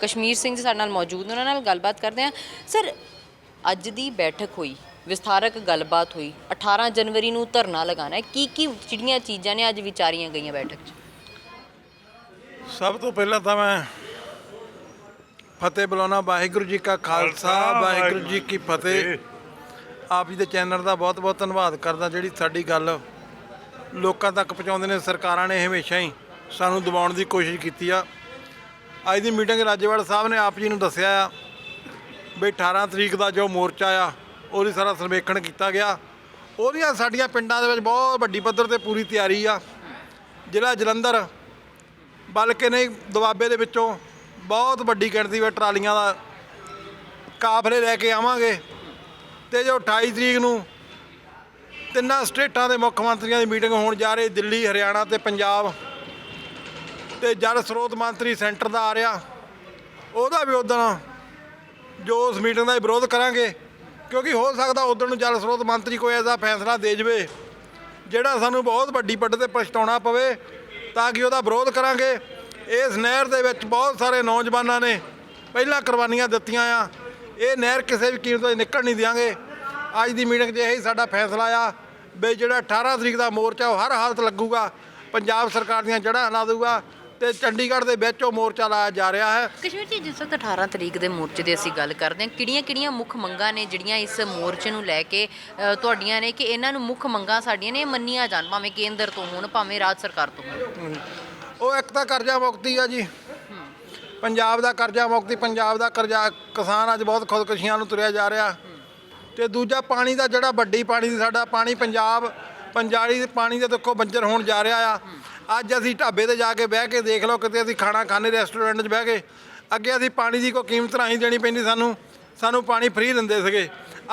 ਕਸ਼ਮੀਰ ਸਿੰਘ ਜੀ ਸਾਡੇ ਨਾਲ ਮੌਜੂਦ ਨੇ ਉਹਨਾਂ ਨਾਲ ਗੱਲਬਾਤ ਕਰਦੇ ਹਾਂ। ਸਰ ਅੱਜ ਦੀ ਬੈਠਕ ਹੋਈ ਵਿਸਥਾਰਕ ਗੱਲਬਾਤ ਹੋਈ 18 ਜਨਵਰੀ ਨੂੰ ਧਰਨਾ ਲਗਾਣਾ ਹੈ। ਕੀ ਕੀ ਜਿਹੜੀਆਂ ਚੀਜ਼ਾਂ ਨੇ ਅੱਜ ਵਿਚਾਰੀਆਂ ਗਈਆਂ ਬੈਠਕ 'ਚ? ਸਭ ਤੋਂ ਪਹਿਲਾਂ ਤਾਂ ਮੈਂ ਫਤਿਹ ਬੁਲਾਉਣਾ। ਵਾਹਿਗੁਰੂ ਜੀ ਕਾ ਖਾਲਸਾ ਵਾਹਿਗੁਰੂ ਜੀ ਕੀ ਫਤਿਹ। ਆਪ ਜੀ ਦੇ ਚੈਨਲ ਦਾ ਬਹੁਤ ਬਹੁਤ ਧੰਨਵਾਦ ਕਰਦਾ ਜਿਹੜੀ ਸਾਡੀ ਗੱਲ ਲੋਕਾਂ ਤੱਕ ਪਹੁੰਚਾਉਂਦੇ ਨੇ, ਸਰਕਾਰਾਂ ਨੇ ਹਮੇਸ਼ਾ ਹੀ ਸਾਨੂੰ ਦਬਾਉਣ ਦੀ ਕੋਸ਼ਿਸ਼ ਕੀਤੀ ਆ। ਅੱਜ ਦੀ ਮੀਟਿੰਗ ਰਾਜੇਵਾਲ ਸਾਹਿਬ ਨੇ ਆਪ ਜੀ ਨੂੰ ਦੱਸਿਆ ਆ ਵੀ 18 ਤਰੀਕ ਦਾ ਜੋ ਮੋਰਚਾ ਆ, ਉਹਦੀ ਸਾਰਾ ਸਰਵੇਖਣ ਕੀਤਾ ਗਿਆ। ਉਹਦੀਆਂ ਸਾਡੀਆਂ ਪਿੰਡਾਂ ਦੇ ਵਿੱਚ ਬਹੁਤ ਵੱਡੀ ਪੱਧਰ ਤੇ ਪੂਰੀ ਤਿਆਰੀ ਆ। ਜ਼ਿਲ੍ਹਾ ਜਲੰਧਰ, ਬਲਕਿ ਨਹੀਂ, ਦੁਆਬੇ ਦੇ ਵਿੱਚੋਂ ਬਹੁਤ ਵੱਡੀ ਗਿਣਤੀ ਵਿੱਚ ਟਰਾਲੀਆਂ ਦਾ ਕਾਫਲੇ ਲੈ ਕੇ ਆਵਾਂਗੇ। ਤੇ ਜੋ 28 ਤਰੀਕ ਨੂੰ ਤਿੰਨਾਂ ਸਟੇਟਾਂ ਦੇ ਮੁੱਖ ਮੰਤਰੀਆਂ ਦੀ ਮੀਟਿੰਗ ਹੋਣ ਜਾ ਰਹੀ, ਦਿੱਲੀ, ਹਰਿਆਣਾ ਤੇ ਪੰਜਾਬ। ਤੇ ਜਲ ਸਰੋਤ ਮੰਤਰੀ ਸੈਂਟਰ ਦਾ ਆ ਰਿਹਾ। ਉਹਦਾ ਵੀ ਉਦੋਂ ਜੋ ਉਸ ਮੀਟਿੰਗ ਦਾ ਵਿਰੋਧ ਕਰਾਂਗੇ, ਕਿਉਂਕਿ ਹੋ ਸਕਦਾ ਉਦੋਂ ਨੂੰ ਜਲ ਸਰੋਤ ਮੰਤਰੀ ਕੋਈ ਐਸਾ ਫੈਸਲਾ ਦੇ ਜਵੇ, ਜਿਹੜਾ ਸਾਨੂੰ ਬਹੁਤ ਵੱਡੀ ਪੱਟ ਤੇ ਪਛਤਾਉਣਾ ਪਵੇ, ਤਾਂ ਕਿ ਉਹਦਾ ਵਿਰੋਧ ਕਰਾਂਗੇ। ਇਸ ਨਹਿਰ ਦੇ ਵਿੱਚ ਬਹੁਤ ਸਾਰੇ ਨੌਜਵਾਨਾਂ ਨੇ ਪਹਿਲਾਂ ਕੁਰਬਾਨੀਆਂ ਦਿੱਤੀਆਂ ਆ। ਇਹ ਨਹਿਰ ਕਿਸੇ ਵੀ ਕੀਮਤ ਤੇ ਨਿਕਲ ਨਹੀਂ ਦਿਆਂਗੇ। ਅੱਜ ਦੀ ਮੀਟਿੰਗ 'ਚ ਇਹੀ ਸਾਡਾ ਫੈਸਲਾ ਆ। ਵੀ ਜਿਹੜਾ 18 ਤਰੀਕ ਦਾ ਮੋਰਚਾ ਉਹ ਹਰ ਹਾਲਤ ਲੱਗੂਗਾ। ਪੰਜਾਬ ਸਰਕਾਰ ਦੀਆਂ ਜੜ੍ਹਾਂ ਹਿਲਾ ਦੂਗਾ ਤੇ ਚੰਡੀਗੜ੍ਹ ਦੇ ਵਿੱਚ ਉਹ ਮੋਰਚਾ ਲਾਇਆ ਜਾ ਰਿਹਾ ਹੈ। ਕਸ਼ਮੀਰ ਜੀ ਜਿਸ ਵਕਤ 18 ਤਰੀਕ ਦੇ ਮੋਰਚੇ ਦੀ ਅਸੀਂ ਗੱਲ ਕਰਦੇ ਹਾਂ ਕਿਹੜੀਆਂ-ਕਿਹੜੀਆਂ ਮੁੱਖ ਮੰਗਾਂ ਨੇ ਜਿਹੜੀਆਂ ਇਸ ਮੋਰਚੇ ਨੂੰ ਲੈ ਕੇ ਅ, ਤੁਹਾਡੀਆਂ ਨੇ ਕਿ ਇਹਨਾਂ ਨੂੰ ਮੁੱਖ ਮੰਗਾਂ ਸਾਡੀਆਂ ਨੇ ਇਹ ਮੰਨੀਆਂ ਜਾਣ ਭਾਵੇਂ ਕੇਂਦਰ ਤੋਂ ਹੋਣ ਭਾਵੇਂ ਰਾਜ ਸਰਕਾਰ ਤੋਂ ਹੋਣ? ਉਹ ਇੱਕ ਤਾਂ ਕਰਜ਼ਾ ਮੁਕਤੀ ਆ ਜੀ। ਪੰਜਾਬ ਦਾ ਕਰਜ਼ਾ ਮੁਕਤੀ ਪੰਜਾਬ ਦਾ ਕਰਜ਼ਾ ਕਿਸਾਨ ਅੱਜ ਬਹੁਤ ਖੁਦਕੁਸ਼ੀਆਂ ਨੂੰ ਤੁਰਿਆ ਜਾ ਰਿਹਾ। ਤੇ ਦੂਜਾ ਪਾਣੀ ਦਾ ਜਿਹੜਾ ਵੱਡੀ ਪਾਣੀ ਦੀ ਸਾਡਾ ਪਾਣੀ ਪੰਜਾਬ, ਪੰਜਾਲੀ ਪਾਣੀ ਦੇ ਦੇਖੋ ਬੰਜਰ ਹੋਣ ਜਾ ਰਿਹਾ ਆ। ਅੱਜ ਅਸੀਂ ਢਾਬੇ ਤੇ ਜਾ ਕੇ ਬਹਿ ਕੇ ਦੇਖ ਲਓ, ਕਿਤੇ ਅਸੀਂ ਖਾਣਾ ਖਾਣੇ ਰੈਸਟੋਰੈਂਟ 'ਚ ਬਹਿ ਕੇ। ਅੱਗੇ ਅਸੀਂ ਪਾਣੀ ਦੀ ਕੋਈ ਕੀਮਤ ਨਹੀਂ ਦੇਣੀ ਪੈਂਦੀ ਸਾਨੂੰ ਸਾਨੂੰ ਪਾਣੀ ਫ੍ਰੀ ਦਿੰਦੇ ਸੀਗੇ।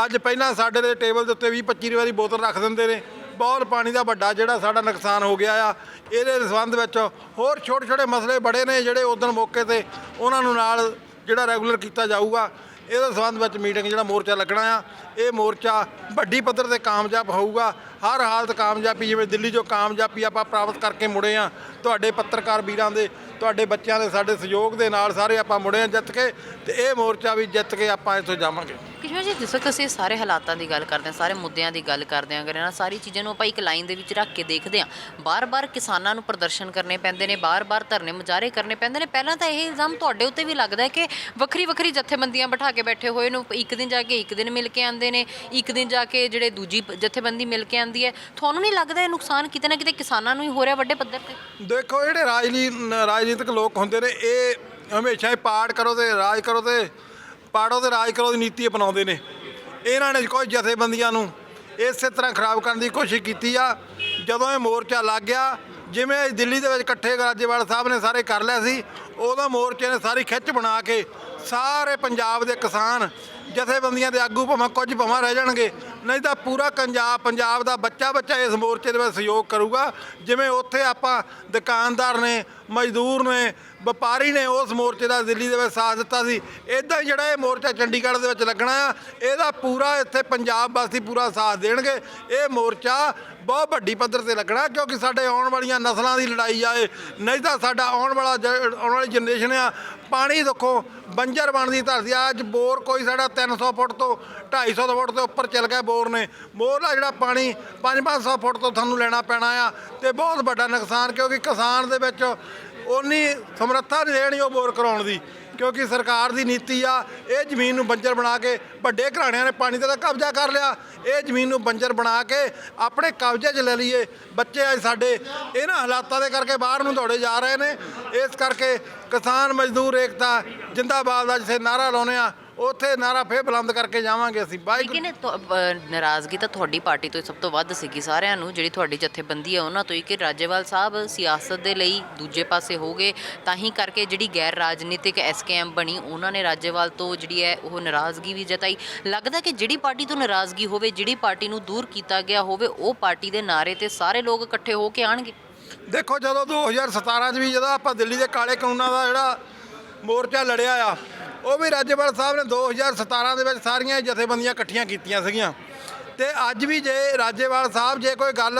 ਅੱਜ ਪਹਿਲਾਂ ਸਾਡੇ ਦੇ ਟੇਬਲ ਦੇ ਉੱਤੇ 20 25 ਰੁਪਏ ਦੀ ਬੋਤਲ ਰੱਖ ਦਿੰਦੇ ਨੇ। ਬਹੁਤ ਪਾਣੀ ਦਾ ਵੱਡਾ ਜਿਹੜਾ ਸਾਡਾ ਨੁਕਸਾਨ ਹੋ ਗਿਆ ਆ। ਇਹਦੇ ਸੰਬੰਧ ਵਿੱਚ ਹੋਰ ਛੋਟੇ ਛੋਟੇ ਮਸਲੇ ਬੜੇ ਨੇ ਜਿਹੜੇ ਉਦੋਂ ਮੌਕੇ ਤੇ ਉਹਨਾਂ ਨੂੰ ਨਾਲ ਜਿਹੜਾ ਰੈਗੂਲਰ ਕੀਤਾ ਜਾਊਗਾ। ਇਹਦੇ ਸੰਬੰਧ ਵਿੱਚ ਮੀਟਿੰਗ ਜਿਹੜਾ ਮੋਰਚਾ ਲੱਗਣਾ ਆ, ਇਹ ਮੋਰਚਾ ਵੱਡੀ ਪੱਧਰ ਤੇ ਕਾਮਯਾਬ ਹੋਊਗਾ। ਹਰ ਹਾਲਤ ਕਾਮਯਾਬੀ, ਜਿਵੇਂ ਦਿੱਲੀ 'ਚੋਂ ਕਾਮਯਾਬੀ ਆਪਾਂ ਪ੍ਰਾਪਤ ਕਰਕੇ ਮੁੜੇ ਆ ਤੁਹਾਡੇ ਪੱਤਰਕਾਰ ਵੀਰਾਂ ਦੇ, ਤੁਹਾਡੇ ਬੱਚਿਆਂ ਦੇ, ਸਾਡੇ ਸਹਿਯੋਗ ਦੇ ਨਾਲ ਸਾਰੇ ਆਪਾਂ ਮੁੜੇ ਆ ਜਿੱਤ ਕੇ, ਤੇ ਇਹ ਮੋਰਚਾ ਵੀ ਜਿੱਤ ਕੇ ਆਪਾਂ ਇੱਥੋਂ ਜਾਵਾਂਗੇ। ਕਸ਼ਮੀਰ ਜੀ, ਜਿਸ ਵਕਤ ਸਾਰੇ ਹਾਲਾਤਾਂ ਦੀ ਗੱਲ ਕਰਦੇ ਹਾਂ, ਸਾਰੇ ਮੁੱਦਿਆਂ ਦੀ ਗੱਲ ਕਰਦੇ ਹਾਂ, ਅਗਰ ਇਹਨਾਂ ਸਾਰੀ ਚੀਜ਼ਾਂ ਨੂੰ ਆਪਾਂ ਇੱਕ ਲਾਈਨ ਦੇ ਵਿੱਚ ਰੱਖ ਕੇ ਦੇਖਦੇ ਹਾਂ, ਬਾਰ-ਬਾਰ ਕਿਸਾਨਾਂ ਨੂੰ ਪ੍ਰਦਰਸ਼ਨ ਕਰਨੇ ਪੈਂਦੇ ਨੇ, ਬਾਰ-ਬਾਰ ਧਰਨੇ ਮੁਜ਼ਾਹਰੇ ਕਰਨੇ ਪੈਂਦੇ ਨੇ। ਪਹਿਲਾਂ ਤਾਂ ਇਹ ਇਲਜ਼ਾਮ ਤੁਹਾਡੇ ਉੱਤੇ ਵੀ ਲੱਗਦਾ ਹੈ ਕਿ ਵੱਖਰੀ-ਵੱਖਰੀ ਜਥੇਬੰਦੀਆਂ ਬਿਠਾ ਕੇ ਬੈਠੇ ਹੋਏ ਨੂੰ, ਇੱਕ ਦਿਨ ਜਾ ਕੇ ਇੱਕ ਦਿਨ ਮਿਲ ਕੇ ਆਉਂਦੇ ਨੇ, ਇੱਕ ਦਿਨ ਜਾ ਕੇ ਜਿਹੜੇ ਦੂਜੀ ਜਥੇਬੰਦੀ ਮਿਲ ਕੇ ਆਉਂਦੀ ਹੈ। ਤੁਹਾਨੂੰ ਨਹੀਂ ਲੱਗਦਾ ਇਹ ਨੁਕਸਾਨ ਕਿਤੇ ਨਾ ਕਿਤੇ ਕਿਸਾਨਾਂ ਨੂੰ ਹੀ ਹੋ ਰਿਹਾ ਵੱਡੇ ਪੱਧਰ ਤੇ? ਦੇਖੋ, ਜਿਹੜੇ ਰਾਜਨੀ ਰਾਜਨੀਤਿਕ ਲੋਕ ਹੁੰਦੇ ਨੇ, ਇਹ ਹਮੇਸ਼ਾ ਹੀ ਪਾੜ ਕਰੋ ਤੇ ਰਾਜ ਕਰੋ ਤੇ ਪਾੜੋ ਤੇ ਰਾਜ ਕਰੋ ਦੀ ਨੀਤੀ ਅਪਣਾਉਂਦੇ ਨੇ। ਇਹਨਾਂ ਨੇ ਕੋਈ ਜਥੇਬੰਦੀਆਂ ਨੂੰ ਇਸੇ ਤਰ੍ਹਾਂ ਖਰਾਬ ਕਰਨ ਦੀ ਕੋਸ਼ਿਸ਼ ਕੀਤੀ ਆ। ਜਦੋਂ ਇਹ ਮੋਰਚਾ ਲੱਗ ਗਿਆ, ਜਿਵੇਂ ਦਿੱਲੀ ਦੇ ਵਿੱਚ ਇਕੱਠੇ ਰਾਜੇਵਾਲ ਸਾਹਿਬ ਨੇ ਸਾਰੇ ਕਰ ਲਿਆ ਸੀ ਉਦੋਂ ਮੋਰਚੇ ਨੇ ਸਾਰੀ ਖਿੱਚ ਬਣਾ ਕੇ ਸਾਰੇ ਪੰਜਾਬ ਦੇ ਕਿਸਾਨ ਜਥੇਬੰਦੀਆਂ ਦੇ ਆਗੂ ਭਾਵੇਂ ਕੁਝ ਭਾਵੇਂ ਰਹਿ ਜਾਣਗੇ, ਨਹੀਂ ਤਾਂ ਪੂਰਾ ਪੰਜਾਬ ਪੰਜਾਬ ਦਾ ਬੱਚਾ ਬੱਚਾ ਇਸ ਮੋਰਚੇ ਦੇ ਵਿੱਚ ਸਹਿਯੋਗ ਕਰੂਗਾ। ਜਿਵੇਂ ਉੱਥੇ ਆਪਾਂ ਦੁਕਾਨਦਾਰ ਨੇ, ਮਜ਼ਦੂਰ ਨੇ, ਵਪਾਰੀ ਨੇ ਉਸ ਮੋਰਚੇ ਦਾ ਦਿੱਲੀ ਦੇ ਵਿੱਚ ਸਾਥ ਦਿੱਤਾ ਸੀ। ਇਦਾਂ ਹੀ ਜਿਹੜਾ ਇਹ ਮੋਰਚਾ ਚੰਡੀਗੜ੍ਹ ਦੇ ਵਿੱਚ ਲੱਗਣਾ ਆ, ਇਹਦਾ ਪੂਰਾ ਇੱਥੇ ਪੰਜਾਬ ਵਾਸੀ ਪੂਰਾ ਸਾਥ ਦੇਣਗੇ। ਇਹ ਮੋਰਚਾ ਬਹੁਤ ਵੱਡੀ ਪੱਧਰ ਤੇ ਲੱਗਣਾ, ਕਿਉਂਕਿ ਸਾਡੇ ਆਉਣ ਵਾਲੀਆਂ ਨਸਲਾਂ ਦੀ ਲੜਾਈ ਆਏ ਨਹੀਂ ਤਾਂ ਸਾਡਾ ਆਉਣ ਵਾਲਾ ਜ- ਆਉਣ ਵਾਲੀ ਜਨਰੇਸ਼ਨ ਆ, ਪਾਣੀ ਦੇਖੋ ਬੰਜਰ ਬਣਦੀ ਧਰਤੀ ਅੱਜ ਬੋਰ ਕੋਈ ਸਾਡਾ 300 ਫੁੱਟ ਤੋਂ 250 ਫੁੱਟ ਤੋਂ ਉੱਪਰ ਚੱਲ ਗਿਆ ਬੋਰ ਨੇ। ਬੋਰ ਦਾ ਜਿਹੜਾ ਪਾਣੀ 5-500 ਫੁੱਟ ਤੋਂ ਤੁਹਾਨੂੰ ਲੈਣਾ ਪੈਣਾ ਆ ਤੇ ਬਹੁਤ ਵੱਡਾ ਨੁਕਸਾਨ ਕਿਉਂਕਿ ਕਿਸਾਨ ਦੇ ਵਿੱਚ ਉਨੀ ਸਮਰੱਥਾ ਨਹੀਂ ਰਹਿਣੀ ਉਹ ਬੋਰ ਕਰਾਉਣ ਦੀ, ਕਿਉਂਕਿ ਸਰਕਾਰ ਦੀ ਨੀਤੀ ਆ, ਇਹ ਜ਼ਮੀਨ ਨੂੰ ਬੰਜਰ ਬਣਾ ਕੇ ਵੱਡੇ ਘਰਾਣਿਆਂ ਨੇ ਪਾਣੀ ਦਾ ਤਾਂ ਕਬਜ਼ਾ ਕਰ ਲਿਆ, ਇਹ ਜ਼ਮੀਨ ਨੂੰ ਬੰਜਰ ਬਣਾ ਕੇ ਆਪਣੇ ਕਬਜ਼ੇ 'ਚ ਲੈ ਲਈਏ, ਬੱਚੇ ਅੱਜ ਸਾਡੇ ਇਹਨਾਂ ਹਾਲਾਤਾਂ ਦੇ ਕਰਕੇ ਬਾਹਰ ਨੂੰ ਦੌੜੇ ਜਾ ਰਹੇ ਨੇ, ਇਸ ਕਰਕੇ ਕਿਸਾਨ ਮਜ਼ਦੂਰ ਏਕਤਾ ਜਿੰਦਾਬਾਦ ਦਾ ਜਿੱਥੇ ਨਾਰਾ ਲਾਉਨੇ ਆ ਉੱਥੇ ਨਾਰਾ ਫੇਰ ਬੁਲੰਦ ਕਰਕੇ ਜਾਵਾਂਗੇ ਅਸੀਂ। ਵਾਹਿਗੁਰੂ ਲੇਕਿਨ ਤੁ- ਅ, ਨਾਰਾਜ਼ਗੀ ਤਾਂ ਤੁਹਾਡੀ ਪਾਰਟੀ ਤੋਂ ਸਭ ਤੋਂ ਵੱਧ ਸੀਗੀ ਸਾਰਿਆਂ ਨੂੰ ਜਿਹੜੀ ਤੁਹਾਡੀ ਜਥੇਬੰਦੀ ਹੈ ਉਹਨਾਂ ਤੋਂ ਹੀ ਕਿ ਰਾਜੇਵਾਲ ਸਾਹਿਬ ਸਿਆਸਤ ਦੇ ਲਈ ਦੂਜੇ ਪਾਸੇ ਹੋ ਗਏ ਤਾਂ ਹੀ ਕਰਕੇ ਜਿਹੜੀ ਗੈਰ ਰਾਜਨੀਤਿਕ ਐਸਕੇਐਮ ਬਣੀ ਉਹਨਾਂ ਨੇ ਰਾਜੇਵਾਲ ਤੋਂ ਜਿਹੜੀ ਹੈ ਉਹ ਨਾਰਾਜ਼ਗੀ ਵੀ ਜਤਾਈ। ਲੱਗਦਾ ਕਿ ਜਿਹੜੀ ਪਾਰਟੀ ਤੋਂ ਨਾਰਾਜ਼ਗੀ ਹੋਵੇ ਜਿਹੜੀ ਪਾਰਟੀ ਨੂੰ ਦੂਰ ਕੀਤਾ ਗਿਆ ਹੋਵੇ ਉਹ ਪਾਰਟੀ ਦੇ ਨਾਰੇ ਤੇ ਸਾਰੇ ਲੋਕ ਇਕੱਠੇ ਹੋ ਕੇ ਆਣਗੇ। ਦੇਖੋ ਜਦੋਂ 2017 'ਚ ਵੀ ਜਦੋਂ ਆਪਾਂ ਦਿੱਲੀ ਦੇ ਕਾਲੇ ਕਾਨੂੰਨਾਂ ਦਾ ਜਿਹੜਾ ਮੋਰਚਾ ਲੜਿਆ ਆ ਉਹ ਵੀ ਰਾਜੇਵਾਲ ਸਾਹਿਬ ਨੇ 2017 ਦੇ ਵਿੱਚ ਸਾਰੀਆਂ ਇਹ ਜਥੇਬੰਦੀਆਂ ਇਕੱਠੀਆਂ ਕੀਤੀਆਂ ਸੀਗੀਆਂ। ਤੇ ਅੱਜ ਵੀ ਜੇ ਰਾਜੇਵਾਲ ਸਾਹਿਬ ਜੇ ਕੋਈ ਗੱਲ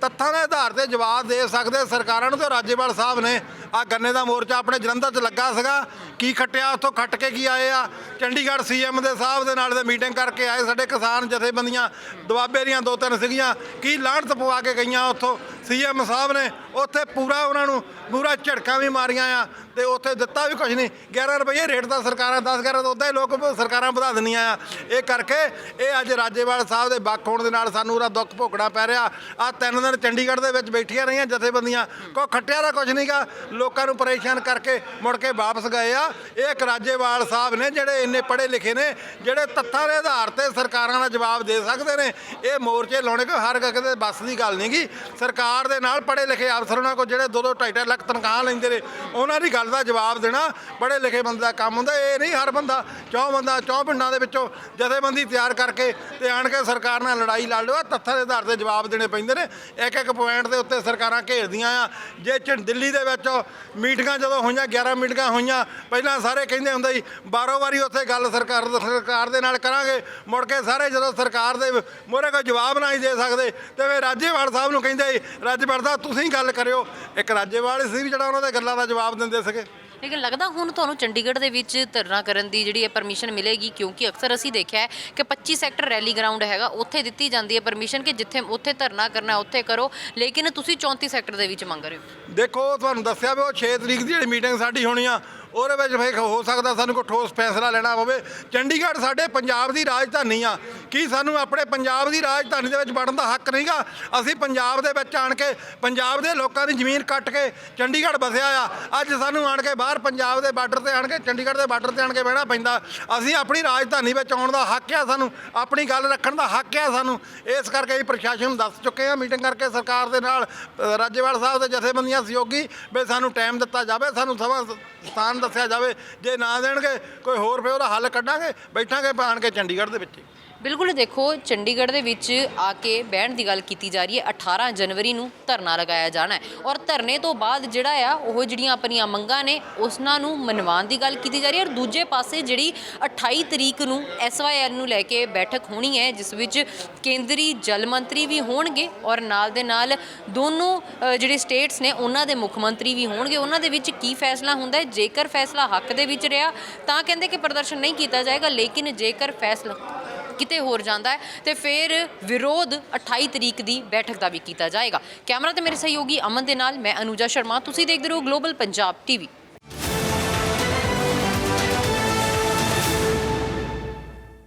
ਤੱਥਾਂ ਦੇ ਆਧਾਰ ਤੇ ਜਵਾਬ ਦੇ ਸਕਦੇ ਸਰਕਾਰਾਂ ਨੂੰ ਤੇ ਰਾਜੇਵਾਲ ਸਾਹਿਬ ਨੇ। ਆ ਗੰਨੇ ਦਾ ਮੋਰਚਾ ਆਪਣੇ ਜਲੰਧਰ 'ਚ ਲੱਗਾ ਸੀਗਾ। ਕੀ ਖੱਟਿਆ? ਉੱਥੋਂ ਖੱਟ ਕੇ ਕੀ ਆਏ ਆ? ਚੰਡੀਗੜ੍ਹ ਸੀਐਮ ਦੇ ਸਾਹਿਬ ਦੇ ਨਾਲ ਦੇ ਮੀਟਿੰਗ ਕਰਕੇ ਆਏ ਸਾਡੇ ਕਿਸਾਨ ਜਥੇਬੰਦੀਆਂ। ਦੁਆਬੇ ਦੀਆਂ ਦੋ ਤਿੰਨ ਸੀਗੀਆਂ। ਕੀ ਲਾਹਣਤ ਪਵਾ ਕੇ ਗਈਆਂ ਉੱਥੋਂ? ਸੀਐਮ ਸਾਹਿਬ ਨੇ ਉੱਥੇ ਪੂਰਾ ਉਹਨਾਂ ਨੂੰ, ਪੂਰਾ ਝੜਕਾਂ ਵੀ ਮਾਰੀਆਂ ਆ ਤੇ ਉੱਥੇ ਦਿੱਤਾ ਵੀ ਕੁਝ ਨਹੀਂ। 11 ਰੁਪਏ ਰੇਟ ਦਾ ਸਰਕਾਰਾਂ 10 11 ਤੋਂ ਉਦਾਂ ਹੀ ਲੋਕ ਸਰਕਾਰਾਂ ਵਧਾ ਦਿੰਦੀਆਂ ਆ। ਇਹ ਕਰਕੇ ਇਹ ਅੱਜ ਰਾਜੇਵਾਲ ਸਾਹਿਬ ਦੇ ਬੱਖ ਹੋਣ ਦੇ ਨਾਲ ਸਾਨੂੰ ਉਹਦਾ ਦੁੱਖ ਭੋਗਣਾ ਪੈ ਰਿਹਾ। ਆ ਤਿੰਨ ਦਿਨ ਚੰਡੀਗੜ੍ਹ ਦੇ ਵਿੱਚ ਬੈਠੀਆਂ ਰਹੀਆਂ ਜਥੇਬੰਦੀਆਂ। ਕੋ ਖੱਟਿਆ ਦਾ ਕੁਝ ਨਹੀਂਗਾ ਲੋਕਾਂ ਨੂੰ ਪਰੇਸ਼ਾਨ ਕਰਕੇ ਮੁੜ ਕੇ ਵਾਪਸ ਗਏ ਆ। ਇਹ ਇੱਕ ਰਾਜੇਵਾਲ ਸਾਹਿਬ ਨੇ ਜਿਹੜੇ ਇੰਨੇ ਪੜ੍ਹੇ ਲਿਖੇ ਨੇ, ਜਿਹੜੇ ਤੱਥਾਂ ਦੇ ਆਧਾਰ ਤੇ ਸਰਕਾਰਾਂ ਦਾ ਜਵਾਬ ਦੇ ਸਕਦੇ ਨੇ। ਇਹ ਮੋਰਚੇ ਲਾਉਣੇ ਕੋਈ ਹਰ ਕਿਤੇ ਬੱਸ ਦੀ ਗੱਲ ਨਹੀਂਗੀ ਸਰਕਾਰ ਦੇ ਨਾਲ ਪੜ੍ਹੇ ਲਿਖੇ ਅਫਸਰ ਉਹਨਾਂ ਕੋਲ ਜਿਹੜੇ ਦੋ ਦੋ, ਢਾਈ ਢਾਈ ਲੱਖ ਤਨਖਾਹ ਲੈਂਦੇ ਨੇ, ਉਹਨਾਂ ਦੀ ਗੱਲ ਦਾ ਜਵਾਬ ਦੇਣਾ। ਪੜ੍ਹੇ ਲਿਖੇ ਬੰਦੇ ਦਾ ਕੰਮ ਹੁੰਦਾ, ਇਹ ਨਹੀਂ ਹਰ ਬੰਦਾ, ਚੌ ਬੰਦਾ, ਚੌ ਪਿੰਡਾਂ ਦੇ ਵਿੱਚੋਂ ਜਥੇਬੰਦੀ ਤਿਆਰ ਕਰਕੇ ਤੇ ਆਣ ਕੇ ਸਰਕਾਰ ਨਾਲ ਲੜਾਈ ਲੜ ਲਓ। ਤੱਥਾਂ ਦੇ ਆਧਾਰ ਤੇ ਜਵਾਬ ਦੇਣੇ ਪੈਂਦੇ ਨੇ। ਇੱਕ ਇੱਕ ਪੁਆਇੰਟ ਦੇ ਉੱਤੇ ਸਰਕਾਰਾਂ ਘੇਰਦੀਆਂ ਆ। ਜੇ ਚ ਦਿੱਲੀ ਦੇ ਵਿੱਚ ਮੀਟਿੰਗਾਂ ਜਦੋਂ ਹੋਈਆਂ 11 ਮੀਟਿੰਗਾਂ ਹੋਈਆਂ ਪਹਿਲਾਂ ਸਾਰੇ ਕਹਿੰਦੇ ਹੁੰਦੇ ਸੀ ਬਾਰੋ ਵਾਰੀ ਉੱਥੇ ਗੱਲ ਸਰਕਾਰ ਸਰਕਾਰ ਦੇ ਨਾਲ ਕਰਾਂਗੇ। ਮੁੜ ਕੇ ਸਾਰੇ ਜਦੋਂ ਸਰਕਾਰ ਦੇ ਮੋਰੇ ਕੋਈ ਜਵਾਬ ਨਾ ਹੀ ਦੇ ਸਕਦੇ ਤੇ ਫਿਰ ਰਾਜੇਵਾਲ ਸਾਹਿਬ ਨੂੰ ਕਹਿੰਦੇ ਸੀ, ਰਾਜੇਵਾਲ ਸਾਹਿਬ ਤੁਸੀਂ ਗੱਲ ਕਰਿਓ। ਇੱਕ ਰਾਜੇਵਾਲ ਸੀ ਵੀ ਜਿਹੜਾ ਉਹਨਾਂ ਦੇ ਗੱਲਾਂ ਦਾ ਜਵਾਬ ਦਿੰਦੇ ਸੀਗੇ। ਲੇਕਿਨ ਲੱਗਦਾ ਹੁਣ ਤੁਹਾਨੂੰ ਚੰਡੀਗੜ੍ਹ ਦੇ ਵਿੱਚ ਧਰਨਾ ਕਰਨ ਦੀ ਜਿਹੜੀ ਹੈ ਪਰਮਿਸ਼ਨ ਮਿਲੇਗੀ? ਕਿਉਂਕਿ ਅਕਸਰ ਅਸੀਂ ਦੇਖਿਆ ਹੈ ਕਿ 25 ਸੈਕਟਰ ਰੈਲੀ ਗਰਾਊਂਡ ਹੈਗਾ, ਉੱਥੇ ਦਿੱਤੀ ਜਾਂਦੀ ਹੈ ਪਰਮਿਸ਼ਨ ਕਿ ਜਿੱਥੇ, ਉੱਥੇ ਧਰਨਾ ਕਰਨਾ ਉੱਥੇ ਕਰੋ। ਲੇਕਿਨ ਤੁਸੀਂ 34 ਸੈਕਟਰ ਦੇ ਵਿੱਚ ਮੰਗ ਰਹੇ ਹੋ। ਦੇਖੋ, ਤੁਹਾਨੂੰ ਦੱਸਿਆ ਵੀ ਉਹ 6 ਤਰੀਕ ਦੀ ਜਿਹੜੀ ਮੀਟਿੰਗ ਸਾਡੀ ਹੋਣੀ ਆ ਉਹਦੇ ਵਿੱਚ ਫਿਰ ਹੋ ਸਕਦਾ ਸਾਨੂੰ ਕੋਈ ਠੋਸ ਫੈਸਲਾ ਲੈਣਾ ਪਵੇ ਚੰਡੀਗੜ੍ਹ ਸਾਡੇ ਪੰਜਾਬ ਦੀ ਰਾਜਧਾਨੀ ਆ। ਕੀ ਸਾਨੂੰ ਆਪਣੇ ਪੰਜਾਬ ਦੀ ਰਾਜਧਾਨੀ ਦੇ ਵਿੱਚ ਵੜਨ ਦਾ ਹੱਕ ਨਹੀਂਗਾ? ਅਸੀਂ ਪੰਜਾਬ ਦੇ ਵਿੱਚ ਆਣ ਕੇ, ਪੰਜਾਬ ਦੇ ਲੋਕਾਂ ਦੀ ਜ਼ਮੀਨ ਕੱਟ ਕੇ ਚੰਡੀਗੜ੍ਹ ਵਸਿਆ ਆ। ਅੱਜ ਸਾਨੂੰ ਆਣ ਕੇ ਬਾਹਰ ਪੰਜਾਬ ਦੇ ਬਾਰਡਰ ਤੇ ਆਣ ਕੇ, ਚੰਡੀਗੜ੍ਹ ਦੇ ਬਾਰਡਰ ਤੇ ਆਣ ਕੇ ਬਹਿਣਾ ਪੈਂਦਾ। ਅਸੀਂ ਆਪਣੀ ਰਾਜਧਾਨੀ ਵਿੱਚ ਆਉਣ ਦਾ ਹੱਕ ਆ ਸਾਨੂੰ, ਆਪਣੀ ਗੱਲ ਰੱਖਣ ਦਾ ਹੱਕ ਆ ਸਾਨੂੰ। ਇਸ ਕਰਕੇ ਅਸੀਂ ਪ੍ਰਸ਼ਾਸਨ ਨੂੰ ਦੱਸ ਚੁੱਕੇ ਆ, ਮੀਟਿੰਗ ਕਰਕੇ ਸਰਕਾਰ ਦੇ ਨਾਲ ਰਾਜੇਵਾਲ ਸਾਹਿਬ ਦੇ ਜਥੇਬੰਦੀਆਂ ਸਹਿਯੋਗੀ ਵੀ ਸਾਨੂੰ ਟਾਈਮ ਦਿੱਤਾ ਜਾਵੇ, ਸਾਨੂੰ ਸਮਾਂ ਸਥਾਨ ਦੱਸਿਆ ਜਾਵੇ, ਜੇ ਨਾ ਦੇਣਗੇ, ਕੋਈ ਹੋਰ ਫਿਰ ਉਹਦਾ ਹੱਲ ਕੱਢਾਂਗੇ, ਬੈਠਾਂਗੇ ਆਣ ਕੇ ਚੰਡੀਗੜ੍ਹ ਦੇ ਵਿੱਚ। ਬਿਲਕੁਲ ਦੇਖੋ, ਚੰਡੀਗੜ੍ਹ ਦੇ ਵਿੱਚ ਆ ਕੇ ਬਹਿਣ ਦੀ ਗੱਲ ਕੀਤੀ ਜਾ ਰਹੀ ਹੈ। 18 ਜਨਵਰੀ ਨੂੰ ਧਰਨਾ ਲਗਾਇਆ ਜਾਣਾ ਹੈ। ਔਰ ਧਰਨੇ ਤੋਂ ਬਾਅਦ ਜਿਹੜਾ ਆ, ਉਹ ਜਿਹੜੀਆਂ ਆਪਣੀਆਂ ਮੰਗਾਂ ਨੇ, ਉਸਨਾਂ ਨੂੰ ਮਨਵਾਉਣ ਦੀ ਗੱਲ ਕੀਤੀ ਜਾ ਰਹੀ ਹੈ। ਔਰ ਦੂਜੇ ਪਾਸੇ ਜਿਹੜੀ 28 ਤਰੀਕ ਨੂੰ ਐਸਵਾਈਐਲ ਨੂੰ ਲੈ ਕੇ ਬੈਠਕ ਹੋਣੀ ਹੈ, ਜਿਸ ਵਿੱਚ ਕੇਂਦਰੀ ਜਲ ਮੰਤਰੀ ਵੀ ਹੋਣਗੇ ਔਰ ਨਾਲ ਦੇ ਨਾਲ ਦੋਨੋਂ ਜਿਹੜੇ ਸਟੇਟਸ ਨੇ, ਉਹਨਾਂ ਦੇ ਮੁੱਖ ਮੰਤਰੀ ਵੀ ਹੋਣਗੇ। ਉਹਨਾਂ ਦੇ ਵਿੱਚ ਕੀ ਫੈਸਲਾ ਹੁੰਦਾ ਹੈ? ਜੇਕਰ ਫੈਸਲਾ ਹੱਕ ਦੇ ਵਿੱਚ ਰਿਹਾ, ਤਾਂ ਕਹਿੰਦੇ ਕਿ ਪ੍ਰਦਰਸ਼ਨ ਨਹੀਂ ਕੀਤਾ ਜਾਏਗਾ, ਲੇਕਿਨ ਜੇਕਰ ਫੈਸਲਾ ਕਿਤੇ ਹੋਰ ਜਾਂਦਾ ਹੈ ਤੇ ਫਿਰ ਵਿਰੋਧ 28 ਤਰੀਕ ਦੀ ਬੈਠਕ ਦਾ ਵੀ ਕੀਤਾ ਜਾਏਗਾ। ਕੈਮਰਾ ਤੇ ਮੇਰੇ ਸਹਿਯੋਗੀ ਅਮਨ ਦੇ ਨਾਲ ਮੈਂ ਅਨੂਜਾ ਸ਼ਰਮਾ। ਤੁਸੀਂ ਦੇਖਦੇ ਰਹੋ ਗਲੋਬਲ ਪੰਜਾਬ ਟੀਵੀ